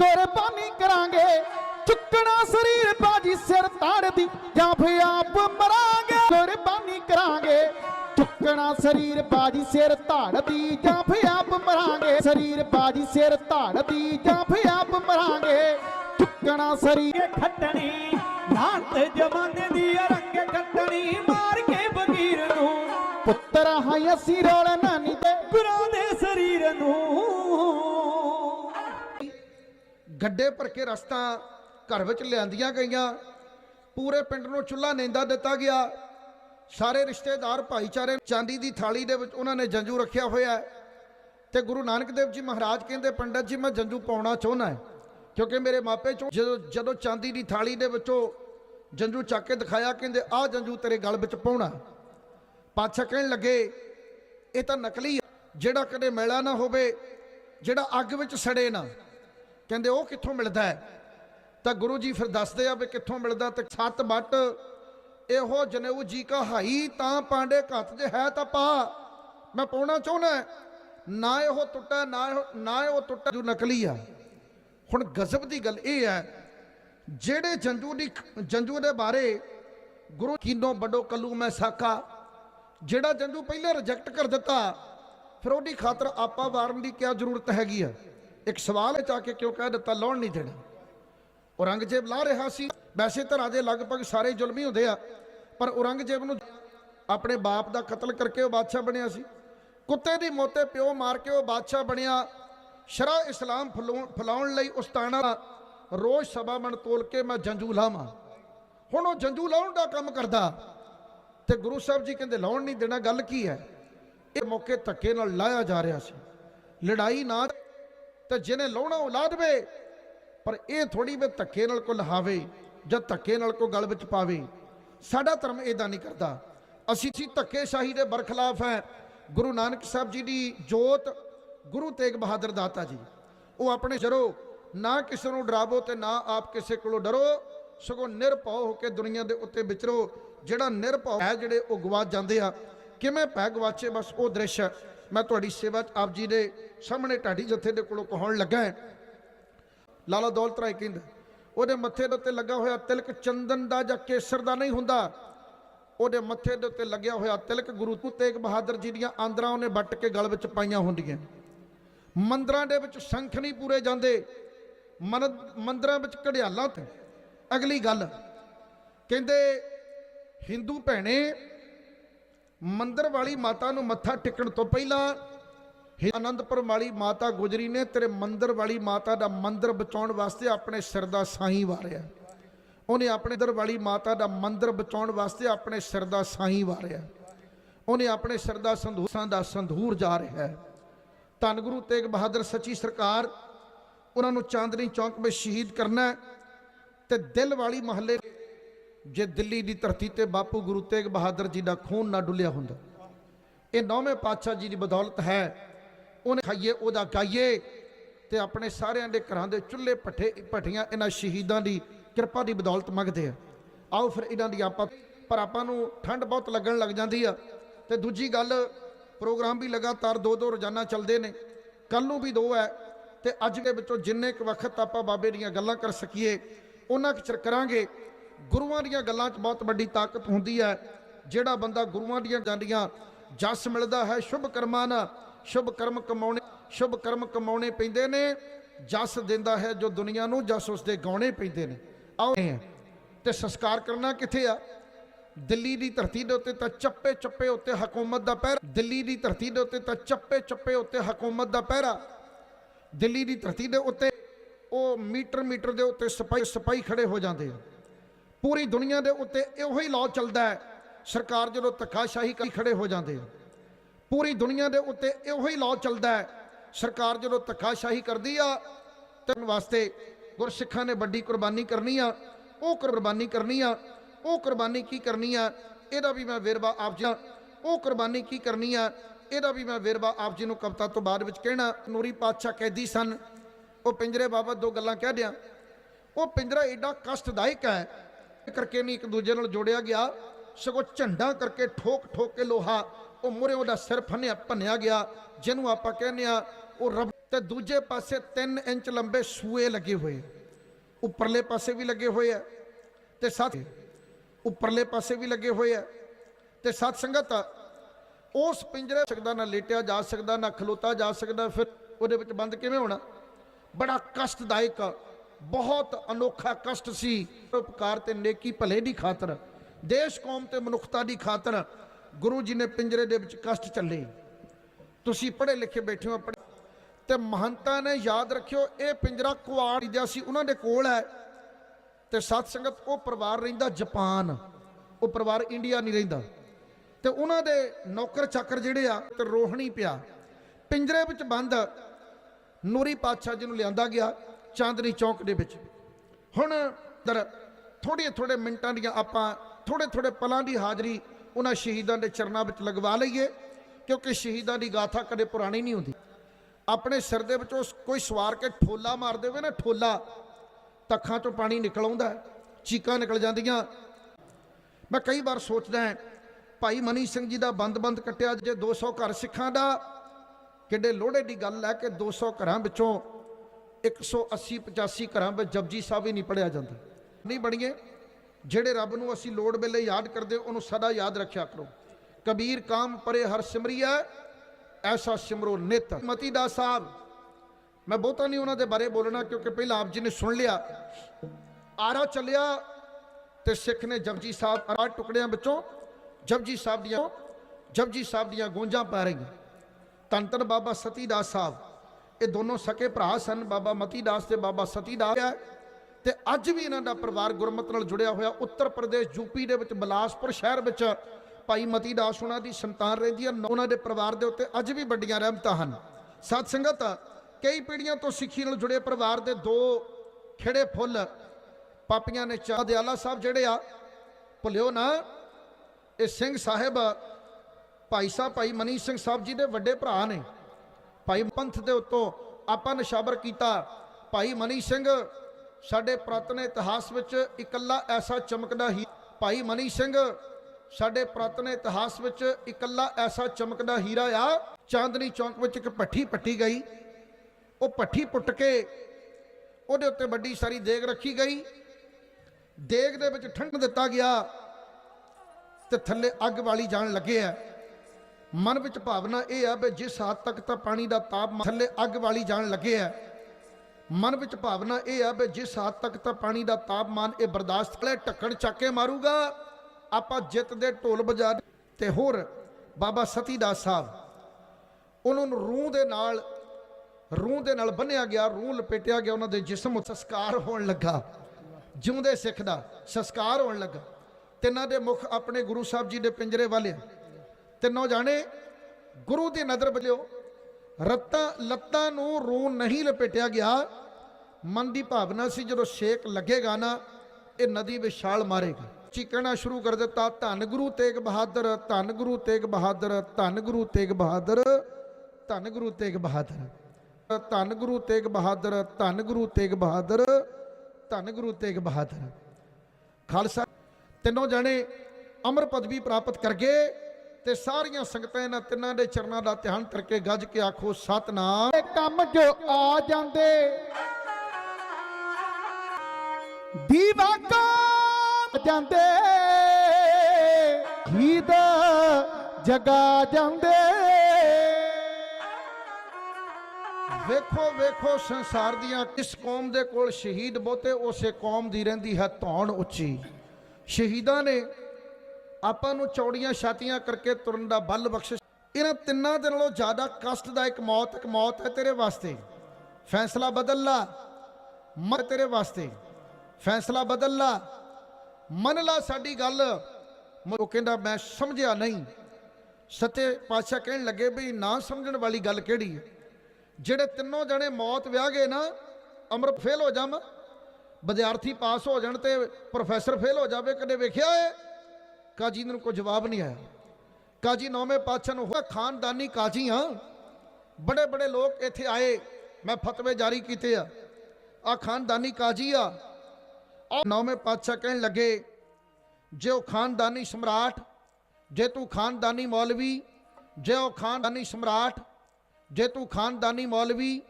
Speaker 3: ਦੀਆਂ ਕੁਰਬਾਨੀ ਕਰਾਂਗੇ। ਚੁੱਕਣਾ ਸਰੀਰ ਬਾਜੀ ਸਿਰ ਤਾੜਦੀ ਜਾਂ ਫੇ ਆਪ ਮਰਾਂਗੇ। ਕੁਰਬਾਨੀ ਕਰਾਂਗੇ। ਚੁੱਕਣਾ ਸਰੀਰ ਬਾਜੀ ਸਿਰ ਧਾੜਦੀ ਜਾਂ ਫੇ ਆਪ ਮਰਾਂਗੇ। ਸਰੀਰ ਬਾਜੀ ਸਿਰ ਧਾੜਦੀ ਜਾਂ ਫੇ ਆਪ ਮਰਾਂਗੇ। ਚੁੱਕਣਾ ਸਰੀਰ
Speaker 1: ਖੱਟਣੀ ਲਾਂਤ ਜਮਾਨੇ ਦੀ ਰੰਗ ਖੱਟਣੀ ਮਾਰ ਕੇ ਬਗੀਰ ਨੂੰ।
Speaker 3: ਪੁੱਤਰ ਹਾਂ ਅਸੀਂ ਰੋਲ
Speaker 2: ਗੱਡੇ ਭਰ ਕੇ ਰਸਤਾ ਘਰ ਵਿੱਚ ਲਿਆਂਦੀਆਂ ਗਈਆਂ। ਪੂਰੇ ਪਿੰਡ ਨੂੰ ਚੁੱਲ੍ਹਾ ਨੇਂਦਾ ਦਿੱਤਾ ਗਿਆ। ਸਾਰੇ ਰਿਸ਼ਤੇਦਾਰ ਭਾਈਚਾਰੇ ਚਾਂਦੀ ਦੀ ਥਾਲੀ ਦੇ ਵਿੱਚ ਉਹਨਾਂ ਨੇ ਜੰਜੂ ਰੱਖਿਆ ਹੋਇਆ ਹੈ। ਤੇ ਗੁਰੂ ਨਾਨਕ ਦੇਵ ਜੀ ਮਹਾਰਾਜ ਕਹਿੰਦੇ, ਪੰਡਤ ਜੀ, ਮੈਂ ਜੰਜੂ ਪਾਉਣਾ ਚਾਹੁੰਦਾ ਕਿਉਂਕਿ ਮੇਰੇ ਮਾਪੇ ਚੋਂ ਜਦੋਂ ਜਦੋਂ ਚਾਂਦੀ ਦੀ ਥਾਲੀ ਦੇ ਵਿੱਚੋਂ ਜੰਜੂ ਚੱਕ ਕੇ ਦਿਖਾਇਆ, ਕਹਿੰਦੇ, ਆਹ ਜੰਜੂ ਤੇਰੇ ਗਲ ਵਿੱਚ ਪਾਉਣਾ ਪਾਤਸ਼ਾਹ ਕਹਿਣ ਲੱਗੇ, ਇਹ ਤਾਂ ਨਕਲੀ ਜਿਹੜਾ ਕਦੇ ਮੈਲਾ ਨਾ ਹੋਵੇ, ਜਿਹੜਾ ਅੱਗ ਵਿੱਚ ਸੜੇ ਨਾ। ਕਹਿੰਦੇ, ਉਹ ਕਿੱਥੋਂ ਮਿਲਦਾ ਹੈ? ਤਾਂ ਗੁਰੂ ਜੀ ਫਿਰ ਦੱਸਦੇ ਆ ਵੀ ਕਿੱਥੋਂ ਮਿਲਦਾ ਤੇ ਛੱਤ ਬੱਟ ਇਹੋ ਜਨੇਊ ਜੀ ਕਾ ਹਾਈ, ਤਾਂ ਪਾਂਡੇ ਘੱਤ ਜੇ ਹੈ ਤਾਂ ਪਾ। ਮੈਂ ਪਾਉਣਾ ਚਾਹੁੰਦਾ ਨਾ ਇਹੋ ਟੁੱਟਾ, ਨਾ ਨਾ ਉਹ ਟੁੱਟਾ ਜੋ ਨਕਲੀ ਆ। ਹੁਣ ਗਜ਼ਬ ਦੀ ਗੱਲ ਇਹ ਹੈ, ਜਿਹੜੇ ਜੰਜੂ ਦੀ ਜੰਜੂ ਦੇ ਬਾਰੇ ਗੁਰੂ ਕੀਨੋ ਵੱਡੋ ਕੱਲੂ ਮੈਂ ਸਾਕਾ ਜਿਹੜਾ ਜੰਜੂ ਪਹਿਲੇ ਰਿਜੈਕਟ ਕਰ ਦਿੱਤਾ, ਫਿਰ ਉਹਦੀ ਖਾਤਰ ਆਪਾ ਵਾਰਨ ਦੀ ਕੀ ਜ਼ਰੂਰਤ ਹੈਗੀ ਆ? ਇੱਕ ਸਵਾਲ ਹੈ ਚਾ ਕੇ ਕਿਉਂ ਕਹਿ ਦਿੱਤਾ ਲਾਉਣ ਨਹੀਂ ਦੇਣਾ। ਔਰੰਗਜ਼ੇਬ ਲਾ ਰਿਹਾ ਸੀ। ਵੈਸੇ ਤਾਂ ਰਾਜੇ ਲਗਭਗ ਸਾਰੇ ਜ਼ੁਲਮੀ ਹੁੰਦੇ ਆ, ਪਰ ਔਰੰਗਜ਼ੇਬ ਨੂੰ ਆਪਣੇ ਬਾਪ ਦਾ ਕਤਲ ਕਰਕੇ ਉਹ ਬਾਦਸ਼ਾਹ ਬਣਿਆ ਸੀ। ਕੁੱਤੇ ਦੀ ਮੋਤੇ ਪਿਓ ਮਾਰ ਕੇ ਉਹ ਬਾਦਸ਼ਾਹ ਬਣਿਆ। ਸ਼ਰਾ ਇਸਲਾਮ ਫਲਾਉ- ਫੈਲਾਉਣ ਲਈ ਉਸਤਾਨਾ ਰੋਜ਼ ਸਭਾ ਮਣ ਤੋਲ ਕੇ ਮੈਂ ਜੰਜੂ ਲਾਵਾਂ। ਹੁਣ ਉਹ ਜੰਜੂ ਲਾਉਣ ਦਾ ਕੰਮ ਕਰਦਾ। ਤੇ ਗੁਰੂ ਸਾਹਿਬ ਜੀ ਕਹਿੰਦੇ ਲਾਉਣ ਨਹੀਂ ਦੇਣਾ, ਗੱਲ ਕੀ ਹੈ? ਇਹ ਮੌਕੇ ਧੱਕੇ ਨਾਲ ਲਾਇਆ ਜਾ ਰਿਹਾ ਸੀ। ਲੜਾਈ ਨਾ ਤੇ ਜਿਹਨੇ ਲਾਉਣਾ ਉਹ ਲਾ ਦੇਵੇ। ਪਰ ਇਹ ਥੋੜੀ ਵੀ ਧੱਕੇ ਨਾਲ ਕੋ ਲਹਾਵੇ ਜਾਂ ਧੱਕੇ ਨਾਲ ਕੋ ਗਲ ਵਿੱਚ ਪਾਵੇ। ਸਾਡਾ ਧਰਮ ਇਦਾਂ ਨਹੀਂ ਕਰਦਾ। ਅਸੀਂ ਸੀ ਧੱਕੇਸ਼ਾਹੀ ਦੇ ਬਰਖਲਾਫ ਹੈ। ਗੁਰੂ ਨਾਨਕ ਸਾਹਿਬ ਜੀ ਦੀ ਜੋਤ ਗੁਰੂ ਤੇਗ ਬਹਾਦਰ ਦਾਤਾ ਜੀ। ਉਹ ਆਪਣੇ ਜਰੋ ਨਾ ਕਿਸੇ ਨੂੰ ਡਰਾਵੋ ਤੇ ਨਾ ਆਪ ਕਿਸੇ ਕੋਲੋਂ ਡਰੋ। ਸਗੋਂ ਨਿਰਭਉ ਹੋ ਕੇ ਦੁਨੀਆ ਦੇ ਉੱਤੇ ਵਿਚਰੋ। ਜਿਹੜਾ ਨਿਰਭਉ ਹੈ, ਜਿਹੜੇ ਉਹ ਗਵਾਚ ਜਾਂਦੇ ਆ। ਕਿਵੇਂ ਪੈ ਗਵਾਚੇ, ਬਸ ਉਹ ਦ੍ਰਿਸ਼ ਮੈਂ ਤੁਹਾਡੀ ਸੇਵਾ 'ਚ ਆਪ ਜੀ ਦੇ ਸਾਹਮਣੇ ਢਾਡੀ ਜੱਥੇ ਦੇ ਕੋਲੋਂ ਕਹਾਉਣ ਲੱਗਾ ਹਾਂ। ਲਾਲਾ ਦੌਲਤ ਰਾਏ ਕਹਿੰਦਾ, ਉਹਦੇ ਮੱਥੇ ਦੇ ਉੱਤੇ ਲੱਗਾ ਹੋਇਆ ਤਿਲਕ ਚੰਦਨ ਦਾ ਜਾਂ ਕੇਸਰ ਦਾ ਨਹੀਂ ਹੁੰਦਾ। ਉਹਦੇ ਮੱਥੇ ਦੇ ਉੱਤੇ ਲੱਗਿਆ ਹੋਇਆ ਤਿਲਕ ਗੁਰੂ ਤੇਗ ਬਹਾਦਰ ਜੀ ਦੀਆਂ ਆਂਦਰਾਂ ਉਹਨੇ ਵੱਟ ਕੇ ਗਲ ਵਿੱਚ ਪਾਈਆਂ ਹੁੰਦੀਆਂ। ਮੰਦਰਾਂ ਦੇ ਵਿੱਚ ਸ਼ੰਖ ਨਹੀਂ ਪੂਰੇ ਜਾਂਦੇ। ਮਨ- ਮੰਦਰਾਂ ਵਿੱਚ ਘੜਿਆਲਾ ਤੇ। ਅਗਲੀ ਗੱਲ, ਕਹਿੰਦੇ, ਹਿੰਦੂ ਭੈਣੇ ਮੰਦਰ ਵਾਲੀ ਮਾਤਾ ਨੂੰ ਮੱਥਾ ਟੇਕਣ ਤੋਂ ਪਹਿਲਾਂ ਹੀ ਆਨੰਦਪੁਰ ਵਾਲੀ ਮਾਤਾ ਗੁਜਰੀ ਨੇ ਤੇਰੇ ਮੰਦਰ ਵਾਲੀ ਮਾਤਾ ਦਾ ਮੰਦਰ ਬਚਾਉਣ ਵਾਸਤੇ ਆਪਣੇ ਸਿਰ ਦਾ ਸਾਈ ਵਾਰਿਆ। ਉਹਨੇ ਆਪਣੇ ਦਰ ਵਾਲੀ ਮਾਤਾ ਦਾ ਮੰਦਰ ਬਚਾਉਣ ਵਾਸਤੇ ਆਪਣੇ ਸਿਰ ਦਾ ਸਾਈ ਵਾਰਿਆ। ਉਹਨੇ ਆਪਣੇ ਸਿਰ ਦਾ ਸੰਧੂਰਾਂ ਦਾ ਸੰਧੂਰ ਜਾ ਰਿਹਾ। ਹੈ ਧੰਨ ਗੁਰੂ ਤੇਗ ਬਹਾਦਰ ਸੱਚੀ ਸਰਕਾਰ, ਉਹਨਾਂ ਨੂੰ ਚਾਂਦਨੀ ਚੌਂਕ ਵਿੱਚ ਸ਼ਹੀਦ ਕਰਨਾ ਹੈ ਤੇ ਦਿਲ ਵਾਲੀ ਮਹੱਲੇ ਜੇ ਦਿੱਲੀ ਦੀ ਧਰਤੀ ਤੇ ਬਾਪੂ ਗੁਰੂ ਤੇਗ ਬਹਾਦਰ ਜੀ ਦਾ ਖੂਨ ਨਾ ਡੁੱਲਿਆ ਹੁੰਦਾ, ਇਹ ਨੌਵੇਂ ਪਾਤਸ਼ਾਹ ਜੀ ਦੀ ਬਦੌਲਤ ਹੈ। ਉਹਨੇ ਖਾਈਏ, ਉਹਦਾ ਗਾਈਏ ਤੇ ਆਪਣੇ ਸਾਰਿਆਂ ਦੇ ਘਰਾਂ ਦੇ ਚੁੱਲ੍ਹੇ ਪੱਠੇ ਭੱਠੀਆਂ ਇਹਨਾਂ ਸ਼ਹੀਦਾਂ ਦੀ ਕਿਰਪਾ ਦੀ ਬਦੌਲਤ ਮੰਗਦੇ ਆ। ਆਓ ਫਿਰ ਇਹਨਾਂ ਦੀ ਆਪਾਂ, ਪਰ ਆਪਾਂ ਨੂੰ ਠੰਡ ਬਹੁਤ ਲੱਗਣ ਲੱਗ ਜਾਂਦੀ ਆ। ਤੇ ਦੂਜੀ ਗੱਲ, ਪ੍ਰੋਗਰਾਮ ਵੀ ਲਗਾਤਾਰ ਦੋ ਦੋ ਰੋਜ਼ਾਨਾ ਚੱਲਦੇ ਨੇ। ਕੱਲ ਨੂੰ ਵੀ ਦੋ ਹੈ ਤੇ ਅੱਜ ਦੇ ਵਿੱਚੋਂ ਜਿੰਨੇ ਕੁ ਵਕਤ ਆਪਾਂ ਬਾਬੇ ਦੀਆਂ ਗੱਲਾਂ ਕਰ ਸਕੀਏ, ਉਹਨਾਂ ਕੁ ਚਿਰ ਕਰਾਂਗੇ। ਗੁਰੂਆਂ ਦੀਆਂ ਗੱਲਾਂ 'ਚ ਬਹੁਤ ਵੱਡੀ ਤਾਕਤ ਹੁੰਦੀ ਹੈ। ਜਿਹੜਾ ਬੰਦਾ ਗੁਰੂਆਂ ਦੀਆਂ ਜਾਂਦੀਆਂ ਜਸ ਮਿਲਦਾ ਹੈ, ਸ਼ੁਭ ਕਰਮਾਂ ਨਾਲ, ਸ਼ੁਭ ਕਰਮ ਕਮਾਉਣੇ, ਸ਼ੁਭ ਕਰਮ ਕਮਾਉਣੇ ਪੈਂਦੇ ਨੇ, ਜਸ ਦਿੰਦਾ ਹੈ ਜੋ ਦੁਨੀਆ ਨੂੰ, ਜਸ ਉਸ ਦੇ ਗਾਉਣੇ ਪੈਂਦੇ ਨੇ। ਆਓ ਇਹ ਤੇ ਸੰਸਕਾਰ ਕਰਨਾ ਕਿੱਥੇ ਆ? ਦਿੱਲੀ ਦੀ ਧਰਤੀ ਦੇ ਉੱਤੇ ਤਾਂ ਚੱਪੇ ਚੱਪੇ ਉੱਤੇ ਹਕੂਮਤ ਦਾ ਪਹਿਰਾ। ਦਿੱਲੀ ਦੀ ਧਰਤੀ ਦੇ ਉੱਤੇ ਤਾਂ ਚੱਪੇ ਚੱਪੇ ਉੱਤੇ ਹਕੂਮਤ ਦਾ ਪਹਿਰਾ। ਦਿੱਲੀ ਦੀ ਧਰਤੀ ਦੇ ਉੱਤੇ ਉਹ ਮੀਟਰ ਮੀਟਰ ਦੇ ਉੱਤੇ ਸਿਪਾਹੀ ਸਪਾਈ ਖੜੇ ਹੋ ਜਾਂਦੇ ਆ। ਪੂਰੀ ਦੁਨੀਆ ਦੇ ਉੱਤੇ ਇਹੋ ਹੀ ਲਾਅ ਚੱਲਦਾ ਹੈ। ਸਰਕਾਰ ਜਦੋਂ ਧੱਕਾਸ਼ਾਹੀ ਕਰੀ ਖੜੇ ਹੋ ਜਾਂਦੇ ਆ, ਪੂਰੀ ਦੁਨੀਆ ਦੇ ਉੱਤੇ ਇਹੋ ਹੀ ਲਾਅ ਚੱਲਦਾ ਹੈ। ਸਰਕਾਰ ਜਦੋਂ ਧੱਕਾਸ਼ਾਹੀ ਕਰਦੀ ਆ ਤਨ ਵਾਸਤੇ ਗੁਰਸਿੱਖਾਂ ਨੇ ਵੱਡੀ ਕੁਰਬਾਨੀ ਕਰਨੀ ਆ, ਉਹ ਕੁਰਬਾਨੀ ਕਰਨੀ ਆ, ਉਹ ਕੁਰਬਾਨੀ ਕੀ ਕਰਨੀ ਆ, ਇਹਦਾ ਵੀ ਮੈਂ ਵੇਰਵਾ ਆਪ ਜੀ ਉਹ ਕੁਰਬਾਨੀ ਕੀ ਕਰਨੀ ਆ, ਇਹਦਾ ਵੀ ਮੈਂ ਵੇਰਵਾ ਆਪ ਜੀ ਨੂੰ ਕਵਿਤਾ ਤੋਂ ਬਾਅਦ ਵਿੱਚ ਕਹਿਣਾ, ਨੂਰੀ ਪਾਤਸ਼ਾਹ ਕੈਦੀ ਸਨ। ਉਹ ਪਿੰਜਰੇ ਬਾਬਤ ਦੋ ਗੱਲਾਂ ਕਹਿ ਦਿਆਂ। ਉਹ ਪਿੰਜਰਾ ਏਡਾ ਕਸ਼ਟਦਾਇਕ ਹੈ ਕਰਕੇ ਨਹੀਂ ਇੱਕ ਦੂਜੇ ਨਾਲ ਜੋੜਿਆ ਗਿਆ। ਸਗੋਂ ਝੰਡਾ ਕਰਕੇ ਠੋਕ ਠੋਕ ਕੇ ਲੋਹਾ, ਉਹ ਮੁਰੇ ਉਹਦਾ ਸਿਰ ਫੰਨਿਆ, ਭੰਨਿਆ ਗਿਆ, ਜਿਹਨੂੰ ਆਪਾਂ ਕਹਿੰਦੇ ਆ ਉਹ ਰੱਬ ਤੇ ਦੂਜੇ ਪਾਸੇ 3 ਇੰਚ ਲੰਬੇ ਸੂਏ ਲੱਗੇ ਹੋਏ। ਉੱਪਰਲੇ ਪਾਸੇ ਵੀ ਲੱਗੇ ਹੋਏ ਆ ਤੇ ਸਾਥ ਉੱਪਰਲੇ ਪਾਸੇ ਵੀ ਲੱਗੇ ਹੋਏ ਆ ਤੇ ਸਤ ਸੰਗਤ ਉਸ ਪਿੰਜਰੇ ਸਕਦਾ, ਨਾ ਲੇਟਿਆ ਜਾ ਸਕਦਾ, ਨਾ ਖਲੋਤਾ ਜਾ ਸਕਦਾ, ਫਿਰ ਉਹਦੇ ਵਿੱਚ ਬੰਦ ਕਿਵੇਂ ਹੋਣਾ? ਬੜਾ ਕਸ਼ਟਦਾਇਕ ਬਹੁਤ ਅਨੋਖਾ ਕਸ਼ਟ ਸੀ। ਉਪਕਾਰ ਤੇ ਨੇਕੀ ਭਲੇ ਦੀ ਖਾਤਰ, ਦੇਸ਼ ਕੌਮ ਤੇ ਮਨੁੱਖਤਾ ਦੀ ਖਾਤਰ ਗੁਰੂ ਜੀ ਨੇ ਪਿੰਜਰੇ ਦੇ ਵਿੱਚ ਕਸ਼ਟ ਚੱਲੇ। ਤੁਸੀਂ ਪੜ੍ਹੇ ਲਿਖੇ ਬੈਠੇ ਹੋ ਆਪਣੇ ਤੇ ਮਹੰਤਾਂ ਨੇ ਯਾਦ ਰੱਖਿਓ, ਇਹ ਪਿੰਜਰਾ ਕੁਆੜ ਜਿਹਾ ਸੀ, ਉਹਨਾਂ ਦੇ ਕੋਲ ਹੈ। ਤੇ ਸਤ ਸੰਗਤ, ਉਹ ਪਰਿਵਾਰ ਰਹਿੰਦਾ ਜਾਪਾਨ, ਉਹ ਪਰਿਵਾਰ ਇੰਡੀਆ ਨਹੀਂ ਰਹਿੰਦਾ। ਤੇ ਉਹਨਾਂ ਦੇ ਨੌਕਰ ਚਾਕਰ ਜਿਹੜੇ ਆ, ਤੇ ਰੋਹਣੀ ਪਿਆ। ਪਿੰਜਰੇ ਵਿੱਚ ਬੰਦ, ਨੂਰੀ ਪਾਤਸ਼ਾਹ ਜੀ ਨੂੰ ਲਿਆਂਦਾ ਗਿਆ। ਚਾਂਦਨੀ ਚੌਕ ਦੇ ਵਿੱਚ। ਹੁਣ ਦਰ ਥੋੜੇ ਥੋੜੇ ਮਿੰਟਾਂ ਦੀਆਂ ਆਪਾਂ ਥੋੜੇ ਥੋੜੇ ਪਲਾਂ ਦੀ ਹਾਜ਼ਰੀ ਉਹਨਾਂ ਸ਼ਹੀਦਾਂ ਦੇ ਚਰਨਾਂ ਵਿੱਚ ਲਗਵਾ ਲਈਏ, ਕਿਉਂਕਿ ਸ਼ਹੀਦਾਂ ਦੀ ਗਾਥਾ ਕਦੇ ਪੁਰਾਣੀ ਨਹੀਂ ਹੁੰਦੀ। ਆਪਣੇ ਸਿਰ ਦੇ ਵਿੱਚੋਂ ਕੋਈ ਸਵਾਰ ਕੇ ਠੋਲਾ ਮਾਰ ਦੇਵੇ ਨਾ, ਠੋਲਾ, ਤੱਖਾਂ ਚੋਂ ਪਾਣੀ ਨਿਕਲ ਆਉਂਦਾ ਚੀਕਾਂ ਨਿਕਲ ਜਾਂਦੀਆਂ। ਮੈਂ ਕਈ ਵਾਰ ਸੋਚਦਾ ਹਾਂ, ਭਾਈ ਮਨੀ ਸਿੰਘ ਜੀ ਦਾ ਬੰਦ-ਬੰਦ ਕੱਟਿਆ ਜੇ 200 ਘਰ ਸਿੱਖਾਂ ਦਾ, ਕਿੱਡੇ ਲੋੜੇ ਦੀ ਗੱਲ ਹੈ ਕਿ 200 ਘਰਾਂ ਵਿੱਚੋਂ 180 85 ਘਰਾਂ ਵਿੱਚ ਜਪਜੀ ਸਾਹਿਬ ਹੀ ਨਹੀਂ ਪੜਿਆ ਜਾਂਦਾ। ਨਹੀਂ ਬਣੀਏ, ਜਿਹੜੇ ਰੱਬ ਨੂੰ ਅਸੀਂ ਲੋੜ ਵੇਲੇ ਯਾਦ ਕਰਦੇ, ਉਹਨੂੰ ਸਦਾ ਯਾਦ ਰੱਖਿਆ ਕਰੋ। ਕਬੀਰ ਕਾਮ ਪਰੇ ਹਰ ਸਿਮਰਿਆ ਐਸਾ ਸਿਮਰੋ ਨਿਤ। ਮਤੀ ਦਾ ਸਾਹਿਬ ਮੈਂ ਬਹੁਤਾ ਨਹੀਂ ਉਹਨਾਂ ਦੇ ਬਾਰੇ ਬੋਲਣਾ, ਕਿਉਂਕਿ ਪਹਿਲਾਂ ਆਪ ਜੀ ਨੇ ਸੁਣ ਲਿਆ। ਆਰਾ ਚੱਲਿਆ ਤੇ ਸਿੱਖ ਨੇ ਜਪਜੀ ਸਾਹਿਬ ਆਰਾ ਟੁਕੜਿਆਂ ਵਿੱਚੋਂ ਜਪਜੀ ਸਾਹਿਬ ਦੀਆਂ ਜਪਜੀ ਸਾਹਿਬ ਦੀਆਂ ਗੂੰਜਾਂ ਪਾ ਰਹੀਆਂ। ਧੰਨ ਧੰਨ ਬਾਬਾ ਸਤੀ ਦਾਸ ਸਾਹਿਬ ਇਹ ਦੋਨੋਂ ਸਕੇ ਭਰਾ ਸਨ। ਬਾਬਾ ਮਤੀ ਦਾਸ ਤੇ ਬਾਬਾ ਸਤੀ ਦਾਸ ਹੈ ਤੇ ਅੱਜ ਵੀ ਇਹਨਾਂ ਦਾ ਪਰਿਵਾਰ ਗੁਰਮਤ ਨਾਲ ਜੁੜਿਆ ਹੋਇਆ। ਉੱਤਰ ਪ੍ਰਦੇਸ਼ ਯੂਪੀ ਦੇ ਵਿੱਚ ਬਲਾਸਪੁਰ ਸ਼ਹਿਰ ਵਿੱਚ ਭਾਈ ਮਤੀ ਦਾਸ ਉਹਨਾਂ ਦੀ ਸੰਤਾਨ ਰਹਿੰਦੀ ਹੈ ਉਹਨਾਂ ਦੇ ਪਰਿਵਾਰ ਦੇ ਉੱਤੇ ਅੱਜ ਵੀ ਵੱਡੀਆਂ ਰਹਿਮਤਾਂ ਹਨ। ਸਤ ਸੰਗਤ, ਕਈ ਪੀੜ੍ਹੀਆਂ ਤੋਂ ਸਿੱਖੀ ਨਾਲ ਜੁੜੇ ਪਰਿਵਾਰ ਦੇ ਦੋ ਖਿੜੇ ਫੁੱਲ ਪਾਪੀਆਂ ਨੇ ਚਾਹ ਦਿਆਲਾ ਸਾਹਿਬ ਜਿਹੜੇ ਆ, ਭੁੱਲਿਓ ਨਾ, ਇਹ ਸਿੰਘ ਸਾਹਿਬ, ਭਾਈ ਸਾਹਿਬ, ਭਾਈ ਮਨੀ ਸਿੰਘ ਸਾਹਿਬ ਜੀ ਦੇ ਵੱਡੇ ਭਰਾ ਨੇ। ਭਾਈ ਪੰਥ ਦੇ ਉੱਤੋਂ ਆਪਾਂ ਨਿਸ਼ਾਬਰ ਕੀਤਾ। ਭਾਈ ਮਨੀ ਸਿੰਘ ਸਾਡੇ ਪੁਰਾਤਨ ਇਤਿਹਾਸ ਵਿੱਚ ਇਕੱਲਾ ਐਸਾ ਚਮਕਦਾ ਹੀ ਭਾਈ ਮਨੀ ਸਿੰਘ ਸਾਡੇ ਪੁਰਾਤਨ ਇਤਿਹਾਸ ਵਿੱਚ ਇਕੱਲਾ ਐਸਾ ਚਮਕਦਾ ਹੀਰਾ ਆ, ਚਾਂਦਨੀ ਚੌਂਕ ਵਿੱਚ ਇੱਕ ਪੱਠੀ ਪੱਟੀ ਗਈ। ਉਹ ਪੱਠੀ ਪੁੱਟ ਕੇ ਉਹਦੇ ਉੱਤੇ ਵੱਡੀ ਸਾਰੀ ਦੇਗ ਰੱਖੀ ਗਈ। ਦੇਗ ਦੇ ਵਿੱਚ ਠੰਡ ਦਿੱਤਾ ਗਿਆ ਤੇ ਥੱਲੇ ਅੱਗ ਵਾਲੀ ਜਾਣ ਲੱਗੇ ਆ। ਮਨ ਵਿੱਚ ਭਾਵਨਾ ਇਹ ਆ ਵੀ ਜਿਸ ਹੱਦ ਤੱਕ ਤਾਂ ਪਾਣੀ ਦਾ ਤਾਪਮਾਨ ਥੱਲੇ ਅੱਗ ਵਾਲੀ ਜਾਣ ਲੱਗੇ ਆ, ਮਨ ਵਿੱਚ ਭਾਵਨਾ ਇਹ ਆ ਵੀ ਜਿਸ ਹੱਦ ਤੱਕ ਤਾਂ ਪਾਣੀ ਦਾ ਤਾਪਮਾਨ ਇਹ ਬਰਦਾਸ਼ਤ ਕਰੇ ਢੱਕਣ ਚੱਕ ਕੇ ਮਾਰੂਗਾ। ਆਪਾਂ ਜਿੱਤ ਦੇ ਢੋਲ ਵਜਾ ਤੇ ਹੋਰ ਬਾਬਾ ਸਤੀ ਦਾਸ ਸਾਹਿਬ, ਉਹਨਾਂ ਨੂੰ ਰੂਹ ਦੇ ਨਾਲ ਰੂਹ ਦੇ ਨਾਲ ਬੰਨਿਆ ਗਿਆ, ਰੂਹ ਲਪੇਟਿਆ ਗਿਆ, ਉਹਨਾਂ ਦੇ ਜਿਸਮ ਉੱਤੇ ਸੰਸਕਾਰ ਹੋਣ ਲੱਗਾ। ਜਿਉਂਦੇ ਸਿੱਖ ਦਾ ਸੰਸਕਾਰ ਹੋਣ ਲੱਗਾ। ਤਿੰਨਾਂ ਦੇ ਮੁਖ ਆਪਣੇ ਗੁਰੂ ਸਾਹਿਬ ਜੀ ਦੇ ਪਿੰਜਰੇ ਵਾਲੇ ਤਿੰਨੋਂ ਜਾਣੇ ਗੁਰੂ ਦੀ ਨਜ਼ਰ ਬਲਿਓ ਰੱਤਾਂ, ਲੱਤਾਂ ਨੂੰ ਰੂ ਨਹੀਂ ਲਪੇਟਿਆ ਗਿਆ। ਮਨ ਦੀ ਭਾਵਨਾ ਸੀ ਜਦੋਂ ਛੇਕ ਲੱਗੇਗਾ ਨਾ, ਇਹ ਨਦੀ ਵਿਛਾਲ ਮਾਰੇਗਾ। ਚੀਕਣਾ ਸ਼ੁਰੂ ਕਰ ਦਿੱਤਾ, ਧੰਨ ਗੁਰੂ ਤੇਗ ਬਹਾਦਰ, ਧੰਨ ਗੁਰੂ ਤੇਗ ਬਹਾਦਰ, ਧੰਨ ਗੁਰੂ ਤੇਗ ਬਹਾਦਰ, ਧੰਨ ਗੁਰੂ ਤੇਗ ਬਹਾਦਰ, ਧੰਨ ਗੁਰੂ ਤੇਗ ਬਹਾਦਰ, ਧੰਨ ਗੁਰੂ ਤੇਗ ਬਹਾਦਰ, ਧੰਨ ਗੁਰੂ ਤੇਗ ਬਹਾਦਰ। ਖਾਲਸਾ, ਤਿੰਨੋਂ ਜਣੇ ਅਮਰ ਪਦਵੀ ਪ੍ਰਾਪਤ ਕਰਕੇ ਤੇ ਸਾਰੀਆਂ ਸੰਗਤਾਂ ਇਹਨਾਂ ਤਿੰਨਾਂ ਦੇ ਚਰਨਾਂ ਦਾ ਧਿਆਨ ਕਰਕੇ ਗੱਜ ਕੇ ਆਖੋ ਸਤਨਾਮ।
Speaker 3: ਇਹ ਕੰਮ ਜੋ ਆ ਜਾਂਦੇ। ਦੀਵਾ ਕਾ ਜਾਂਦੇ। ਹੀਦ ਜਗਾ ਜਾਂਦੇ।
Speaker 2: ਵੇਖੋ ਵੇਖੋ ਸੰਸਾਰ ਦੀਆਂ ਕਿਸ ਕੌਮ ਦੇ ਕੋਲ ਸ਼ਹੀਦ ਬਹੁਤੇ ਉਸੇ ਕੌਮ ਦੀ ਰਹਿੰਦੀ ਹੈ ਧੌਣ ਉੱਚੀ। ਸ਼ਹੀਦਾਂ ਨੇ ਆਪਾਂ ਨੂੰ ਚੌੜੀਆਂ ਛਾਤੀਆਂ ਕਰਕੇ ਤੁਰਨ ਦਾ ਬਲ ਬਖਸ਼ਿਸ਼। ਇਹਨਾਂ ਤਿੰਨਾਂ ਦੇ ਨਾਲੋਂ ਜ਼ਿਆਦਾ ਕਸ਼ਟਦਾਇਕ ਮੌਤ ਇੱਕ ਮੌਤ ਹੈ ਤੇਰੇ ਵਾਸਤੇ। ਫੈਸਲਾ ਬਦਲ ਲਾ। ਮਰ ਤੇਰੇ ਵਾਸਤੇ। ਫੈਸਲਾ ਬਦਲ ਲਾ। ਮੰਨ ਲਾ ਸਾਡੀ ਗੱਲ। ਉਹ ਕਹਿੰਦਾ, ਮੈਂ ਸਮਝਿਆ ਨਹੀਂ। ਸੱਚੇ ਪਾਤਸ਼ਾਹ ਕਹਿਣ ਲੱਗੇ ਵੀ ਨਾ ਸਮਝਣ ਵਾਲੀ ਗੱਲ ਕਿਹੜੀ ਹੈ? ਜਿਹੜੇ ਤਿੰਨੋਂ ਜਣੇ ਮੌਤ ਵਿਆਹ ਗਏ ਨਾ ਅਮਰ ਫੇਲ ਹੋ ਜਾਮ ਵਿਦਿਆਰਥੀ ਪਾਸ ਹੋ ਜਾਣ ਤੇ ਪ੍ਰੋਫੈਸਰ ਫੇਲ ਹੋ ਜਾਵੇ, ਕਦੇ ਵੇਖਿਆ ਏ ਕਾਜੀ ਨੂੰ ਕੋਈ ਜਵਾਬ ਨਹੀਂ ਆਇਆ। ਕਾਜੀ ਨੌਵੇਂ ਪਾਤਸ਼ਾਹ ਨੂੰ ਹੋਇਆ, ਖਾਨਦਾਨੀ ਕਾਜੀ ਹਾਂ ਬੜੇ ਬੜੇ ਲੋਕ ਇੱਥੇ ਆਏ, ਮੈਂ ਫਤਵੇ ਜਾਰੀ ਕੀਤੇ ਆ। ਆ ਖਾਨਦਾਨੀ ਕਾਜੀ ਆ। ਆ ਨੌਵੇਂ ਪਾਤਸ਼ਾਹ ਕਹਿਣ ਲੱਗੇ, ਜੇ ਉਹ ਖਾਨਦਾਨੀ ਸਮਰਾਟ, ਜੇ ਤੂੰ ਖਾਨਦਾਨੀ ਮੌਲਵੀ, ਜੇ ਉਹ ਖਾਨਦਾਨੀ ਸਮਰਾਟ, ਜੇ ਤੂੰ ਖਾਨਦਾਨੀ ਮੌਲਵੀ,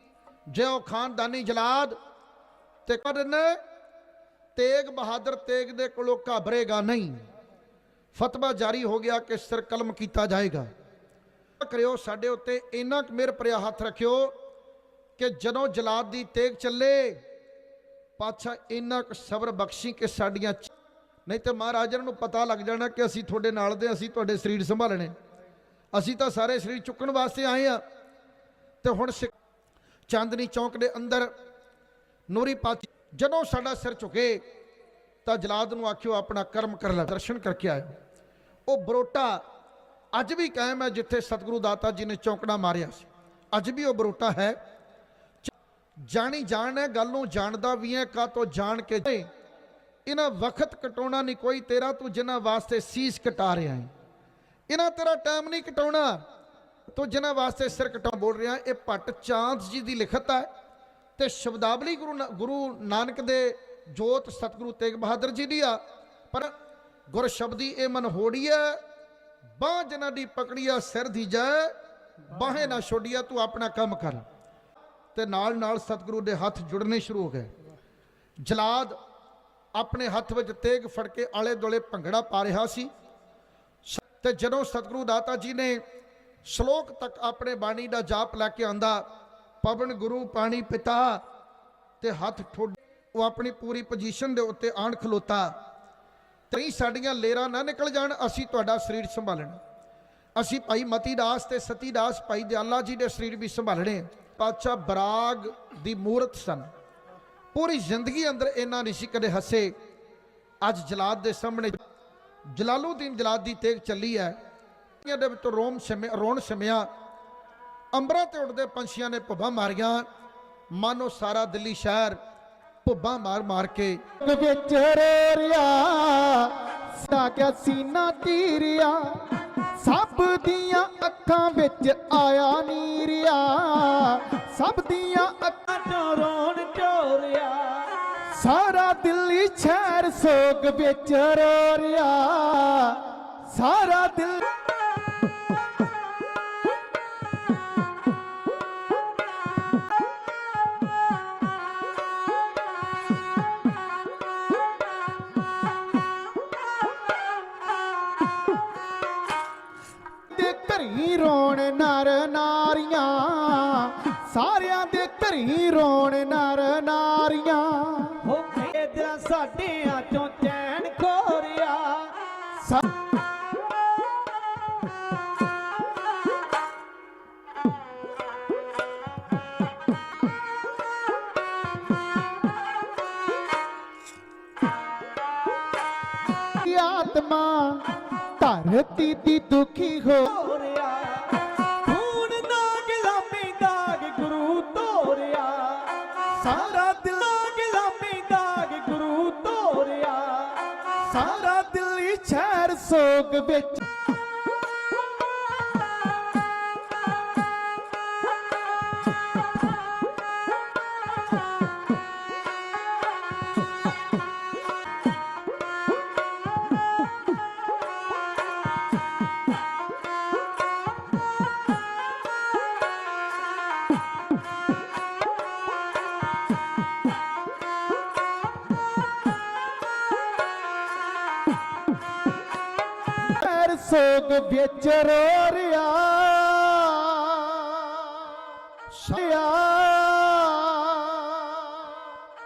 Speaker 2: ਜੇ ਉਹ ਖਾਨਦਾਨੀ ਜਲਾਦ, ਤੇ ਕਰਨ ਤੇਗ ਬਹਾਦਰ ਤੇਗ ਦੇ ਕੋਲੋਂ ਘਾਬਰੇਗਾ ਨਹੀਂ। ਫਤਵਾ ਜਾਰੀ ਹੋ ਗਿਆ ਕਿ ਸਿਰ ਕਲਮ ਕੀਤਾ ਜਾਏਗਾ। ਕਰਿਓ, ਸਾਡੇ ਉੱਤੇ ਇੰਨਾ ਕੁ ਮਿਹਰ ਭਰਿਆ ਹੱਥ ਰੱਖਿਓ ਕਿ ਜਦੋਂ ਜਲਾਦ ਦੀ ਤੇਗ ਚੱਲੇ ਪਾਤਸ਼ਾਹ ਇੰਨਾ ਕੁ ਸਬਰ ਬਖਸ਼ੀ ਕਿ ਸਾਡੀਆਂ ਨਹੀਂ ਤੇ ਮਹਾਰਾਜਾ ਨੂੰ ਪਤਾ ਲੱਗ ਜਾਣਾ ਕਿ ਅਸੀਂ ਤੁਹਾਡੇ ਨਾਲ ਦੇ, ਅਸੀਂ ਤੁਹਾਡੇ ਸਰੀਰ ਸੰਭਾਲਣੇ। ਅਸੀਂ ਤਾਂ ਸਾਰੇ ਸਰੀਰ ਚੁੱਕਣ ਵਾਸਤੇ ਆਏ ਆ ਤੇ ਹੁਣ ਸਿੱਖ- ਚਾਂਦਨੀ ਚੌਂਕ ਦੇ ਅੰਦਰ ਨੂਰੀ ਪਾਤੀ ਜਦੋਂ ਸਾਡਾ ਸਿਰ ਝੁਕੇ ਤਾਂ ਜਲਾਦ ਨੂੰ ਆਖਿਓ, ਆਪਣਾ ਕਰਮ ਕਰ ਲੈ, ਦਰਸ਼ਨ ਕਰਕੇ ਆਇਓ। ਉਹ ਬਰੋਟਾ ਅੱਜ ਵੀ ਕਾਇਮ ਹੈ ਜਿੱਥੇ ਸਤਿਗੁਰੂ ਦਾਤਾ ਜੀ ਨੇ ਚੌਂਕੜਾ ਮਾਰਿਆ ਸੀ। ਅੱਜ ਵੀ ਉਹ ਬਰੋਟਾ ਹੈ। ਜਾਣੀ ਜਾਣ ਹੈ, ਗੱਲ ਨੂੰ ਜਾਣਦਾ ਵੀ ਹੈ ਕਾ ਤੋਂ ਜਾਣ ਕੇ ਇਹਨਾਂ ਵਕਤ ਕਟਾਉਣਾ ਨਹੀਂ ਕੋਈ ਤੇਰਾ, ਤੂੰ ਜਿਨ੍ਹਾਂ ਵਾਸਤੇ ਸੀਸ ਕਟਾ ਰਿਹਾ ਹੈ ਇਹਨਾਂ ਤੇਰਾ ਟਾਈਮ ਨਹੀਂ ਕਟਾਉਣਾ, ਤੂੰ ਜਿਨ੍ਹਾਂ ਵਾਸਤੇ ਸਿਰ ਕਟਾ ਬੋਲ ਰਿਹਾ ਇਹ ਭੱਟ ਚਾਂਦ ਜੀ ਦੀ ਲਿਖਤ ਹੈ ਤੇ ਸ਼ਬਦਾਵਲੀ ਗੁਰੂ ਗੁਰੂ ਨਾਨਕ ਦੇ ਜੋਤ ਸਤਿਗੁਰੂ ਤੇਗ ਬਹਾਦਰ ਜੀ ਦੀ ਆ। ਪਰ ਗੁਰ ਸ਼ਬਦੀ ਇਹ ਮਨ ਹੋੜੀਐ ਬਾਹ ਜਿਨ੍ਹਾਂ ਦੀ ਪਕੜੀਆ ਸਿਰ ਦੀ ਜੈ। ਬਾਹੇ ਨਾ ਛੋੜੀਆ ਤੂੰ ਆਪਣਾ ਕੰਮ ਕਰ। ਤੇ ਨਾਲ ਨਾਲ ਸਤਿਗੁਰੂ ਦੇ ਹੱਥ ਜੁੜਨੇ ਸ਼ੁਰੂ ਹੋ ਗਏ। ਜਲਾਦ ਆਪਣੇ ਹੱਥ ਵਿੱਚ ਤੇਗ ਫੜ ਕੇ ਆਲੇ ਦੁਆਲੇ ਭੰਗੜਾ ਪਾ ਰਿਹਾ ਸੀ। ਤੇ ਜਦੋਂ ਸਤਿਗੁਰੂ ਦਾਤਾ ਜੀ ਨੇ ਸ਼ਲੋਕ ਤੱਕ ਆਪਣੇ ਬਾਣੀ ਦਾ ਜਾਪ ਲੈ ਕੇ ਆਂਦਾ, ਪਵਨ ਗੁਰੂ ਪਾਣੀ ਪਿਤਾ, ਤੇ ਹੱਥ ਠੋਡ ਉਹ ਆਪਣੀ ਪੂਰੀ ਪੋਜੀਸ਼ਨ ਦੇ ਉੱਤੇ ਆਣ ਖਲੋਤਾ। ਤਈ ਸਾਡੀਆਂ ਲੇਰਾਂ ਨਾ ਨਿਕਲ ਜਾਣ, ਅਸੀਂ ਤੁਹਾਡਾ ਸਰੀਰ ਸੰਭਾਲਣਾ। ਅਸੀਂ ਭਾਈ ਮਤੀ ਦਾਸ ਤੇ ਸਤੀ ਦਾਸ ਭਾਈ ਦਿਆਲਾ ਜੀ ਦੇ ਸਰੀਰ ਵੀ ਸੰਭਾਲਣੇ। ਪਾਤਸ਼ਾਹ ਬਰਾਗ ਦੀ ਮੂਰਤ ਸਨ। ਪੂਰੀ ਜ਼ਿੰਦਗੀ ਅੰਦਰ ਇਹਨਾਂ ਨਹੀਂ ਸੀ ਕਦੇ ਹੱਸੇ। ਅੱਜ ਜਲਾਦ ਦੇ ਸਾਹਮਣੇ ਜਲਾਲੂਦੀਨ ਜਲਾਦ ਦੀ ਤੇਗ ਚੱਲੀ ਹੈ। ਇਹਦੇ ਵਿੱਚ ਰੋਮ ਸਿਮਿਆ ਰੋਣ ਸਿਮਿਆ ਅੰਬਰਾਂ ਤੇ ਉੱਡਦੇ ਪੰਛੀਆਂ ਨੇ ਭੁੱਬਾਂ ਮਾਰੀਆਂ। ਮਾਨੋ ਸਾਰਾ ਦਿੱਲੀ ਸ਼ਹਿਰ ਭੁੱਬਾਂ ਮਾਰ ਮਾਰ ਕੇ।
Speaker 3: ਵਿੱਚ ਰੋਰਿਆ ਸਾ ਗਿਆ ਸੀਨਾ ਤੀਰਿਆ, ਸਭ ਦੀਆਂ ਅੱਖਾਂ ਵਿੱਚ ਆਇਆ ਨੀਰਿਆ, ਸਭ ਦੀਆਂ ਅੱਖਾਂ
Speaker 1: ਚੋਂ ਰੋਣ ਚੋਰਿਆ,
Speaker 3: ਸਾਰਾ ਦਿੱਲੀ ਸ਼ਹਿਰ ਸੋਗ ਵਿੱਚ ਰੋਰਿਆ ਸਾਰਾ ਦਿਲ ਨਰ ਨਾਰੀਆਂ ਸਾਰਿਆਂ ਦੇ ਘਰੀ ਰੋਣ ਨਰ ਨਾਰੀਆਂ।
Speaker 1: ਹੋ ਕੇ ਦਿਲਾਂ ਸਾਡਿਆਂ ਚੋਂ ਚੈਨ ਖੋਰਿਆ।
Speaker 3: ਆਤਮਾ ਧਰਤੀ ਦੀ ਦੁਖੀ ਹੋ ਸਾਰਾ ਦਿਲ
Speaker 1: ਨਾ ਦਾਗ ਗੁਰੂ ਤੋਰਿਆ।
Speaker 3: ਸਾਰਾ ਦਿੱਲੀ ਸ਼ਹਿਰ ਸੋਗ ਵਿੱਚ ਵਿੱਚ ਰੋ ਰਿਆ। ਸਿਆ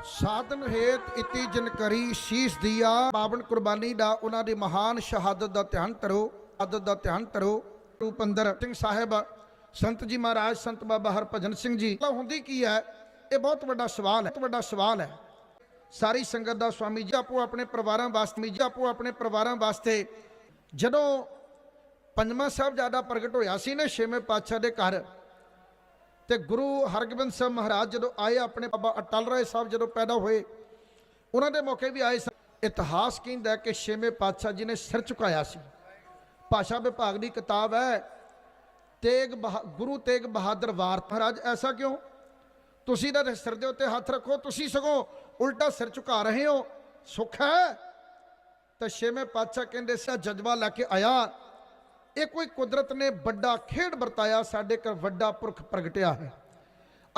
Speaker 2: ਸਾਧਨ ਹੇਤ ਇਤੀ ਜਨ ਕਰੀ ਸ਼ੀਸ਼ ਦਿਆ। ਪਾਵਨ ਕੁਰਬਾਨੀ ਦਾ ਉਹਨਾਂ ਦੀ ਮਹਾਨ ਸ਼ਹਾਦਤ ਦਾ ਧਿਆਨ ਕਰੋ ਆਦਤ ਦਾ ਧਿਆਨ ਕਰੋ ਰੂਪੰਦਰ ਸਿੰਘ ਸਾਹਿਬ, ਸੰਤ ਜੀ ਮਹਾਰਾਜ, ਸੰਤ ਬਾਬਾ ਹਰਭਜਨ ਸਿੰਘ ਜੀ। ਤਾਂ ਹੁੰਦੀ ਕੀ ਹੈ? ਇਹ ਬਹੁਤ ਵੱਡਾ ਸਵਾਲ ਹੈ, ਬਹੁਤ ਵੱਡਾ ਸਵਾਲ ਹੈ। ਸਾਰੀ ਸੰਗਤ ਦਾ ਸਵਾਮੀ ਜੀ, ਆਪੋ ਆਪਣੇ ਪਰਿਵਾਰਾਂ ਵਾਸਤੇ ਜੀ, ਆਪੋ ਆਪਣੇ ਪਰਿਵਾਰਾਂ ਵਾਸਤੇ ਜਦੋਂ ਪੰਜਵਾਂ ਸਾਹਿਬ ਜ਼ਿਆਦਾ ਪ੍ਰਗਟ ਹੋਇਆ ਸੀ ਨਾ, ਛੇਵੇਂ ਪਾਤਸ਼ਾਹ ਦੇ ਘਰ। ਤੇ ਗੁਰੂ ਹਰਗੋਬਿੰਦ ਸਾਹਿਬ ਮਹਾਰਾਜ ਜਦੋਂ ਆਏ ਆਪਣੇ ਬਾਬਾ ਅਟਲ ਰਾਏ ਸਾਹਿਬ ਜਦੋਂ ਪੈਦਾ ਹੋਏ, ਉਹਨਾਂ ਦੇ ਮੌਕੇ ਵੀ ਆਏ ਸਨ। ਇਤਿਹਾਸ ਕਹਿੰਦਾ ਕਿ ਛੇਵੇਂ ਪਾਤਸ਼ਾਹ ਜੀ ਨੇ ਸਿਰ ਝੁਕਾਇਆ ਸੀ। ਭਾਸ਼ਾ ਵਿਭਾਗ ਦੀ ਕਿਤਾਬ ਹੈ, ਤੇਗ ਬਹਾ- ਗੁਰੂ ਤੇਗ ਬਹਾਦਰ ਵਾਰਤ ਮਹਾਰਾਜ, ਐਸਾ ਕਿਉਂ? ਤੁਸੀਂ ਤਾਂ ਸਿਰ ਦੇ ਉੱਤੇ ਹੱਥ ਰੱਖੋ, ਤੁਸੀਂ ਸਗੋਂ ਉਲਟਾ ਸਿਰ ਝੁਕਾ ਰਹੇ ਹੋ। ਸੁੱਖ ਹੈ? ਤਾਂ ਛੇਵੇਂ ਪਾਤਸ਼ਾਹ ਕਹਿੰਦੇ ਸੀ ਜਜ਼ਬਾ ਲੈ ਕੇ ਆਇਆ ਇਹ ਕੋਈ ਕੁਦਰਤ ਨੇ ਵੱਡਾ ਖੇਡ ਵਰਤਾਇਆ, ਸਾਡੇ ਘਰ ਵੱਡਾ ਪੁਰਖ ਪ੍ਰਗਟਿਆ ਹੈ।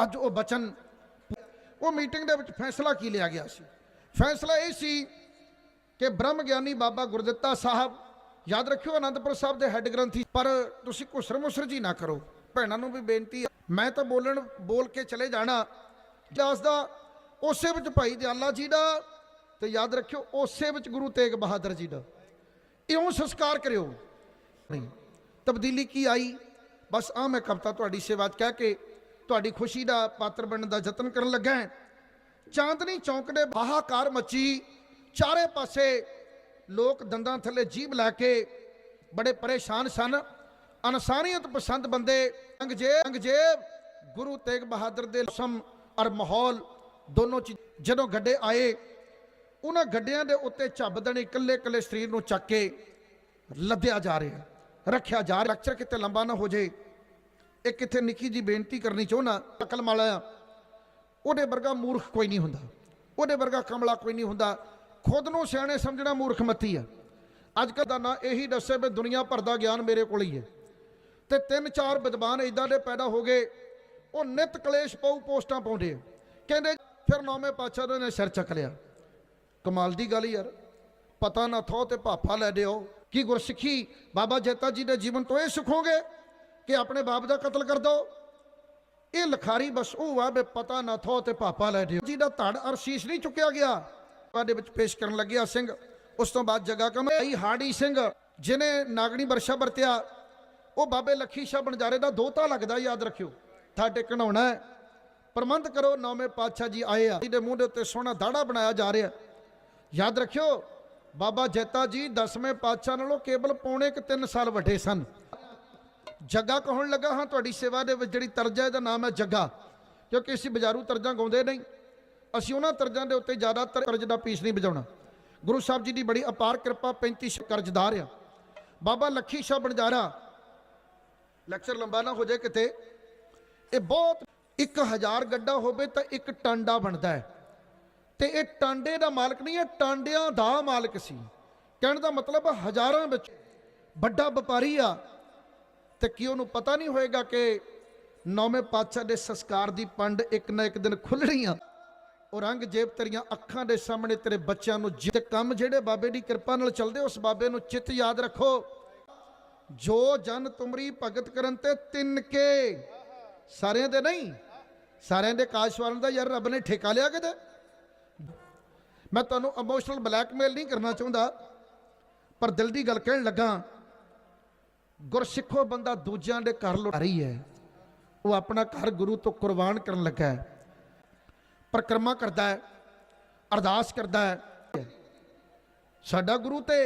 Speaker 2: ਅੱਜ ਉਹ ਬਚਨ ਉਹ ਮੀਟਿੰਗ ਦੇ ਵਿੱਚ ਫੈਸਲਾ ਕੀ ਲਿਆ ਗਿਆ ਸੀ? ਫੈਸਲਾ ਇਹ ਸੀ ਕਿ ਬ੍ਰਹਮ ਗਿਆਨੀ ਬਾਬਾ ਗੁਰਦਿੱਤਾ ਸਾਹਿਬ, ਯਾਦ ਰੱਖਿਓ ਅਨੰਦਪੁਰ ਸਾਹਿਬ ਦੇ ਹੈੱਡ ਗ੍ਰੰਥੀ, ਪਰ ਤੁਸੀਂ ਘੁਸਰ ਮੁਸਰ ਜੀ ਨਾ ਕਰੋ। ਭੈਣਾਂ ਨੂੰ ਵੀ ਬੇਨਤੀ ਮੈਂ ਤਾਂ ਬੋਲਣ, ਬੋਲ ਕੇ ਚਲੇ ਜਾਣਾ। ਇਤਿਹਾਸ ਦਾ ਉਸੇ ਵਿੱਚ ਭਾਈ ਦਿਆਲਾ ਜੀ ਦਾ ਤੇ ਯਾਦ ਰੱਖਿਓ, ਉਸੇ ਵਿੱਚ ਗੁਰੂ ਤੇਗ ਬਹਾਦਰ ਜੀ ਦਾ। ਇਉਂ ਸੰਸਕਾਰ ਕਰਿਓ। ਨਹੀਂ। ਤਬਦੀਲੀ ਕੀ ਆਈ? ਬਸ ਆ ਮੈਂ ਕਵਤਾ ਤੁਹਾਡੀ ਸੇਵਾ 'ਚ ਕਹਿ ਕੇ ਤੁਹਾਡੀ ਖੁਸ਼ੀ ਦਾ ਪਾਤਰ ਬਣਨ ਦਾ ਯਤਨ ਕਰਨ ਲੱਗਾ ਚਾਂਦਨੀ ਚੌਂਕ ਦੇ ਬਾਹਾਕਾਰ ਮੱਚੀ, ਚਾਰੇ ਪਾਸੇ ਲੋਕ ਦੰਦਾਂ ਥੱਲੇ ਜੀਭ ਲੈ ਕੇ ਬੜੇ ਪਰੇਸ਼ਾਨ ਸਨ। ਅਨਸਾਨੀਅਤ ਪਸੰਦ ਬੰਦੇ ਅੰਗਜੇਬ ਅੰਗਜੇਬ ਗੁਰੂ ਤੇਗ ਬਹਾਦਰ ਦੇ ਸਮ ਔਰ ਮਾਹੌਲ ਦੋਨੋਂ ਚੀਜ਼ ਜਦੋਂ ਗੱਡੇ ਆਏ, ਉਹਨਾਂ ਗੱਡਿਆਂ ਦੇ ਉੱਤੇ ਝੱਬਦਣੇ ਇਕੱਲੇ ਇਕੱਲੇ ਸਰੀਰ ਨੂੰ ਚੱਕ ਕੇ ਲੱਦਿਆ ਜਾ ਰਿਹਾ। ਰੱਖਿਆ ਜਾ ਰਿਹਾ। ਲੈਕਚਰ ਕਿਤੇ ਲੰਬਾ ਨਾ ਹੋ ਜੇ। ਇਹ ਕਿਤੇ ਨਿੱਕੀ ਜੀ ਬੇਨਤੀ ਕਰਨੀ ਚਾਹੁੰਨਾ ਅਕਲ ਮਾਲਾ ਉਹਦੇ ਵਰਗਾ ਮੂਰਖ ਕੋਈ ਨਹੀਂ ਹੁੰਦਾ। ਉਹਦੇ ਵਰਗਾ ਕਮਲਾ ਕੋਈ ਨਹੀਂ ਹੁੰਦਾ। ਖੁਦ ਨੂੰ ਸਿਆਣੇ ਸਮਝਣਾ ਮੂਰਖ ਮੱਤੀ ਆ। ਅੱਜ ਕੱਲ੍ਹ ਦਾ ਨਾ ਇਹੀ ਦੱਸੇ ਵੀ ਦੁਨੀਆ ਭਰ ਦਾ ਗਿਆਨ ਮੇਰੇ ਕੋਲ ਹੀ ਹੈ। ਤੇ ਤਿੰਨ ਚਾਰ ਵਿਦਵਾਨ ਇਦਾਂ ਦੇ ਪੈਦਾ ਹੋ ਗਏ। ਉਹ ਨਿਤ ਕਲੇਸ਼ ਪਾਉ ਪੋਸਟਾਂ ਪਾਉਂਦੇ ਆ। ਕਹਿੰਦੇ ਫਿਰ ਨੌਵੇਂ ਪਾਤਸ਼ਾਹ ਨੇ ਸਿਰ ਚੱਕ ਲਿਆ। ਕਮਾਲ ਦੀ ਗੱਲ ਯਾਰ। ਪਤਾ ਨਾ ਥੋ ਤੇ ਭਾਫਾ ਲੈ ਦਿਓ। ਕੀ ਗੁਰਸਿੱਖੀ ਬਾਬਾ ਜੈਤਾ ਜੀ ਦੇ ਜੀਵਨ ਤੋਂ ਇਹ ਸਿੱਖੋਗੇ ਕਿ ਆਪਣੇ ਬਾਪ ਦਾ ਕਤਲ ਕਰ ਦੋ? ਇਹ ਲਖਾਰੀ ਬਸ ਉਹ ਆ ਬੇ ਪਤਾ ਨਾ ਥੋ ਤੇ ਪਾਪਾ ਲੈ ਦਿਓ। ਜੀ ਦਾ ਧੜ ਅਰਸ਼ੀਸ਼ ਨਹੀਂ ਚੁੱਕਿਆ ਗਿਆ। ਦੇ ਵਿੱਚ ਪੇਸ਼ ਕਰਨ ਲੱਗਿਆ ਸਿੰਘ। ਉਸ ਤੋਂ ਬਾਅਦ ਜਗਾ ਕਮ ਆਈ ਹਾੜੀ ਸਿੰਘ ਜਿਨੇ ਨਾਗਣੀ ਵਰਸ਼ਾ ਵਰਤਿਆ। ਉਹ ਬਾਬੇ ਲੱਖੀ ਸ਼ਾਹ ਬਣਜਾਰੇ ਦਾ ਦੋਤਾ ਲੱਗਦਾ, ਯਾਦ ਰੱਖਿਓ। ਤੁਹਾਡੇ ਟੇਕਣ ਪ੍ਰਬੰਧ ਕਰੋ, ਨੌਵੇਂ ਪਾਤਸ਼ਾਹ ਜੀ ਆਏ ਆ। ਜਿਹਦੇ ਮੂੰਹ ਦੇ ਉੱਤੇ ਸੋਹਣਾ ਦਾੜਾ ਬਣਾਇਆ ਜਾ ਰਿਹਾ। ਯਾਦ ਰੱਖਿਓ ਬਾਬਾ ਜੈਤਾ ਜੀ 10ਵੇਂ ਪਾਤਸ਼ਾਹ ਨਾਲੋਂ ਕੇਵਲ ਪੌਣੇ ਕੁ 3 ਸਾਲ ਵੱਡੇ ਸਨ। ਜੱਗਾ ਕਹਣ ਲੱਗਾ, ਹਾਂ, ਤੁਹਾਡੀ ਸੇਵਾ ਦੇ ਵਿੱਚ ਜਿਹੜੀ ਤਰਜਾ ਇਹਦਾ ਨਾਮ ਹੈ ਜੱਗਾ। ਕਿਉਂਕਿ ਅਸੀਂ ਬਾਜ਼ਾਰੂ ਤਰਜਾਂ ਗਾਉਂਦੇ ਨਹੀਂ। ਅਸੀਂ ਉਹਨਾਂ ਤਰਜਾਂ ਦੇ ਉੱਤੇ ਜ਼ਿਆਦਾਤਰ ਕਰਜ਼ ਦਾ ਪੀਸ ਨਹੀਂ ਵਜਾਉਣਾ। ਗੁਰੂ ਸਾਹਿਬ ਜੀ ਦੀ ਬੜੀ ਅਪਾਰ ਕਿਰਪਾ 35 ਸ਼ ਕਰਜ਼ਦਾਰ ਆ। ਬਾਬਾ ਲੱਖੀ ਸ਼ਾਹ ਬਣਜਾਰਾ ਲੈਕਚਰ ਲੰਬਾ ਨਾ ਹੋ ਜਾਏ ਕਿਤੇ। ਇਹ ਬਹੁਤ 1000 ਗੱਡਾ ਹੋਵੇ ਤਾਂ ਇੱਕ ਟਾਂਡਾ ਬਣਦਾ ਹੈ। ਤੇ ਇਹ ਟਾਂਡੇ ਦਾ ਮਾਲਕ ਨਹੀਂ, ਇਹ ਟਾਂਡਿਆਂ ਦਾ ਮਾਲਕ ਸੀ। ਕਹਿਣ ਦਾ ਮਤਲਬ ਹਜ਼ਾਰਾਂ ਵਿੱਚ ਵੱਡਾ ਵਪਾਰੀ ਆ। ਤੇ ਕੀ ਉਹਨੂੰ ਪਤਾ ਨਹੀਂ ਹੋਏਗਾ ਕਿ ਨੌਵੇਂ ਪਾਤਸ਼ਾਹ ਦੇ ਸੰਸਕਾਰ ਦੀ ਪੰਡ ਇੱਕ ਨਾ ਇੱਕ ਦਿਨ ਖੁੱਲਣੀ ਆ। ਔਰੰਗਜ਼ੇਬ ਤੇਰੀਆਂ ਅੱਖਾਂ ਦੇ ਸਾਹਮਣੇ ਤੇਰੇ ਬੱਚਿਆਂ ਨੂੰ ਜਿ- ਕੰਮ ਜਿਹੜੇ ਬਾਬੇ ਦੀ ਕਿਰਪਾ ਨਾਲ ਚੱਲਦੇ, ਉਸ ਬਾਬੇ ਨੂੰ ਚਿੱਤ ਯਾਦ ਰੱਖੋ। ਜੋ ਜਨ ਤੁਮਰੀ ਭਗਤ ਕਰਨ ਤੇ ਤਿੰਨ ਕੇ। ਸਾਰਿਆਂ ਦੇ ਨਹੀਂ, ਸਾਰਿਆਂ ਦੇ ਕਾਸ਼ਵਾਰਨ ਦਾ ਯਾਰ ਰੱਬ ਨੇ ਠੇਕਾ ਲਿਆ ਕਿਤੇ? ਮੈਂ ਤੁਹਾਨੂੰ ਇਮੋਸ਼ਨਲ ਬਲੈਕਮੇਲ ਨਹੀਂ ਕਰਨਾ ਚਾਹੁੰਦਾ, ਪਰ ਦਿਲ ਦੀ ਗੱਲ ਕਹਿਣ ਲੱਗਾ, ਗੁਰਸਿੱਖੋ ਬੰਦਾ ਦੂਜਿਆਂ ਦੇ ਘਰ ਲੁੱਟ ਰਹੀ ਹੈ। ਉਹ ਆਪਣਾ ਘਰ ਗੁਰੂ ਤੋਂ ਕੁਰਬਾਨ ਕਰਨ ਲੱਗਾ ਹੈ। ਪਰਿਕਰਮਾ ਕਰਦਾ ਹੈ, ਅਰਦਾਸ ਕਰਦਾ ਹੈ। ਸਾਡਾ ਗੁਰੂ ਤੇ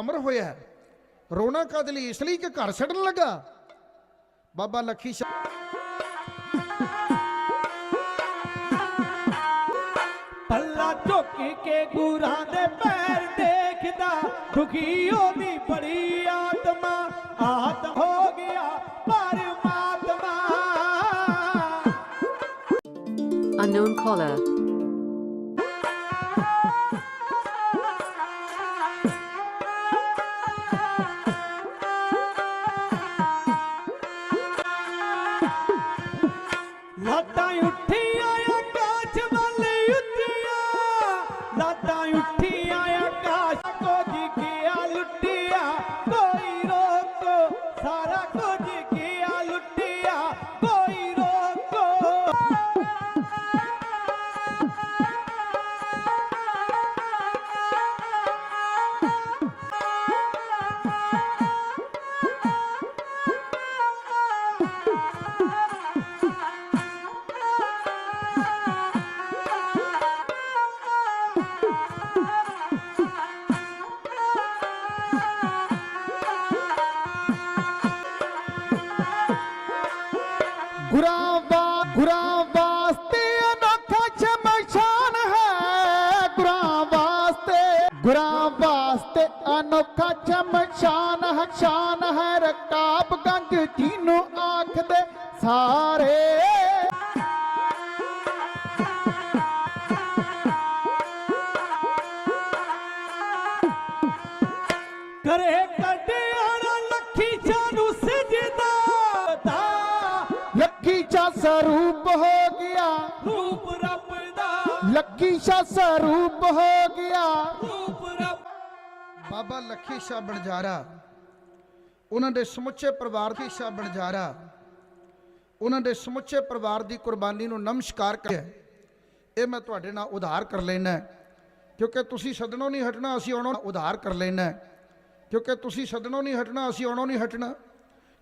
Speaker 2: ਅਮਰ ਹੋਇਆ ਹੈ। ਰੋਣਾ ਕਦ ਲਈ, ਇਸ ਲਈ ਕਿ ਘਰ ਛੱਡਣ ਲੱਗਾ। ਬਾਬਾ ਲੱਖੀ ਸ਼ਾਹ
Speaker 1: ਕੇ ਗੁਰਾਂ ਦੇ ਪੈਰ ਦੇਖਦਾ ਦੁਖੀ ਉਹਦੀ ਬੜੀ ਆਤਮਾ ਆਤ ਹੋ ਗਿਆ ਪਰਮਾਤਮਾ
Speaker 4: Unknown caller.
Speaker 1: ਲਾਟਾਂ ਉੱਠੀਆਂ
Speaker 3: ਸ਼ਮਸ਼ਾਨ ਹੈ ਸ਼ਾਨ ਹੈ ਰਕਾਬਗੰਜ ਜਿਹਨੂੰ ਆਖਦੇ ਸਾਰੇ।
Speaker 1: ਕਰੇ ਕੱਢਿਆਣਾ ਲੱਖੀ ਜਾਨੂੰ ਸਜਦਾ। ਦਾ
Speaker 3: ਲੱਖੀ ਚਾ ਸਰੂਪ ਹੋ ਗਿਆ।
Speaker 1: ਰੂਪ ਰੱਬ ਦਾ।
Speaker 3: ਲੱਖੀ ਚਾ ਸਰੂਪ ਹੋ ਗਿਆ।
Speaker 1: ਰੂਪ ਰੱਬ
Speaker 2: ਬਾਬਾ ਲੱਖੀ ਸ਼ਾਹ ਬਣਜਾਰਾ। ਉਹਨਾਂ ਦੇ ਸਮੁੱਚੇ ਪਰਿਵਾਰ ਦੀ ਸ਼ਾਹ ਬਣਜਾਰਾ ਉਹਨਾਂ ਦੇ ਸਮੁੱਚੇ ਪਰਿਵਾਰ ਦੀ ਕੁਰਬਾਨੀ ਨੂੰ ਨਮਸਕਾਰ ਕਰਿਆ ਇਹ ਮੈਂ ਤੁਹਾਡੇ ਨਾਲ ਉਧਾਰ ਕਰ ਲੈਣਾ ਕਿਉਂਕਿ ਤੁਸੀਂ ਸਦਨੋਂ ਨਹੀਂ ਹਟਣਾ, ਅਸੀਂ ਆਉਣੋਂ ਉਧਾਰ ਕਰ ਲੈਣਾ ਕਿਉਂਕਿ ਤੁਸੀਂ ਸਦਨੋਂ ਨਹੀਂ ਹਟਣਾ, ਅਸੀਂ ਆਉਣੋਂ ਨਹੀਂ ਹਟਣਾ।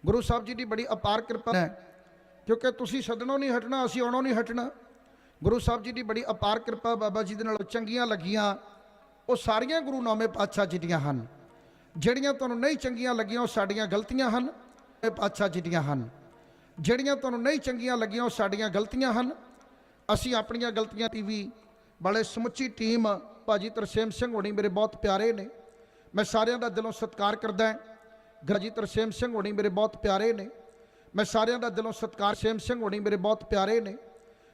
Speaker 2: ਗੁਰੂ ਸਾਹਿਬ ਜੀ ਦੀ ਬੜੀ ਅਪਾਰ ਕਿਰਪਾ ਹੈ। ਕਿਉਂਕਿ ਤੁਸੀਂ ਸਦਨੋਂ ਨਹੀਂ ਹਟਣਾ, ਅਸੀਂ ਆਉਣੋਂ ਨਹੀਂ ਹਟਣਾ। ਗੁਰੂ ਸਾਹਿਬ ਜੀ ਦੀ ਬੜੀ ਅਪਾਰ ਕਿਰਪਾ ਬਾਬਾ ਜੀ ਦੇ ਨਾਲ ਚੰਗੀਆਂ ਲੱਗੀਆਂ। ਉਹ ਸਾਰੀਆਂ ਗੁਰੂ ਨਾਮੇ ਪਾਤਸ਼ਾਹ ਜੀ ਦੀਆਂ ਹਨ। ਜਿਹੜੀਆਂ ਤੁਹਾਨੂੰ ਨਹੀਂ ਚੰਗੀਆਂ ਲੱਗੀਆਂ ਉਹ ਸਾਡੀਆਂ ਗਲਤੀਆਂ ਹਨ ਇਹ ਪਾਤਸ਼ਾਹ ਜੀ ਦੀਆਂ ਹਨ। ਜਿਹੜੀਆਂ ਤੁਹਾਨੂੰ ਨਹੀਂ ਚੰਗੀਆਂ ਲੱਗੀਆਂ ਉਹ ਸਾਡੀਆਂ ਗਲਤੀਆਂ ਹਨ। ਅਸੀਂ ਆਪਣੀਆਂ ਗਲਤੀਆਂ ਟੀਵੀ ਵਾਲੇ ਸਮੁੱਚੀ ਟੀਮ ਭਾਜੀ ਤਰਸੇਮ ਸਿੰਘ ਹੋਣੀ ਮੇਰੇ ਬਹੁਤ ਪਿਆਰੇ ਨੇ। ਮੈਂ ਸਾਰਿਆਂ ਦਾ ਦਿਲੋਂ ਸਤਿਕਾਰ ਕਰਦਾ ਹਾਂ। ਗਰਜੀ ਤਰਸੇਮ ਸਿੰਘ ਹੋਣੀ ਮੇਰੇ ਬਹੁਤ ਪਿਆਰੇ ਨੇ। ਮੈਂ ਸਾਰਿਆਂ ਦਾ ਦਿਲੋਂ ਸਤਿਕਾਰ ਸੇਮ ਸਿੰਘ ਹੋਣੀ ਮੇਰੇ ਬਹੁਤ ਪਿਆਰੇ ਨੇ।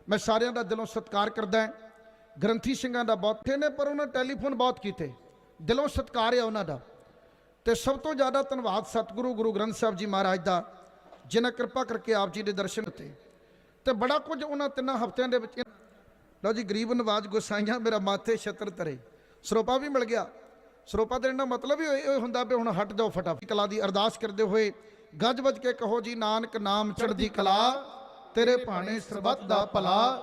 Speaker 2: ਮੈਂ ਸਾਰਿਆਂ ਦਾ ਦਿਲੋਂ ਸਤਿਕਾਰ ਕਰਦਾ ਹਾਂ। ਗ੍ਰੰਥੀ ਸਿੰਘਾਂ ਦਾ ਬਹੁਤ ਥੇ ਨੇ ਪਰ ਉਹਨਾਂ ਟੈਲੀਫੋਨ ਬਹੁਤ ਕੀਤੇ। ਦਿਲੋਂ ਸਤਿਕਾਰ ਹੈ ਉਹਨਾਂ ਦਾ। ਤੇ ਸਭ ਤੋਂ ਜ਼ਿਆਦਾ ਧੰਨਵਾਦ ਸਤਿਗੁਰੂ ਗੁਰੂ ਗ੍ਰੰਥ ਸਾਹਿਬ ਜੀ ਮਹਾਰਾਜ ਦਾ, ਜਿਨ੍ਹਾਂ ਕਿਰਪਾ ਕਰਕੇ ਆਪ ਜੀ ਦੇ ਦਰਸ਼ਨ ਦਿੱਤੇ ਤੇ। ਬੜਾ ਕੁਝ ਉਹਨਾਂ ਤਿੰਨਾਂ ਹਫ਼ਤਿਆਂ ਦੇ ਵਿੱਚ ਲਓ ਜੀ, ਗਰੀਬ ਨਵਾਜ ਗੁਸਾਈਆਂ ਮੇਰਾ ਮਾਥੇ ਛਤਰ ਤਰੇ ਸਰੋਪਾ ਵੀ ਮਿਲ ਗਿਆ। ਸਰੋਪਾ ਦੇਣ ਦਾ ਮਤਲਬ ਹੀ ਇਹ ਹੁੰਦਾ ਵੀ ਹੁਣ ਹਟ ਜਾਓ ਫਟਾਫਟ। ਕਲਾ ਦੀ ਅਰਦਾਸ ਕਰਦੇ ਹੋਏ ਗੱਜ ਵੱਜ ਕੇ ਕਹੋ ਜੀ, ਨਾਨਕ ਨਾਮ ਚੜ੍ਹਦੀ ਕਲਾ, ਤੇਰੇ ਭਾਣੇ ਸਰਬੱਤ ਦਾ ਭਲਾ।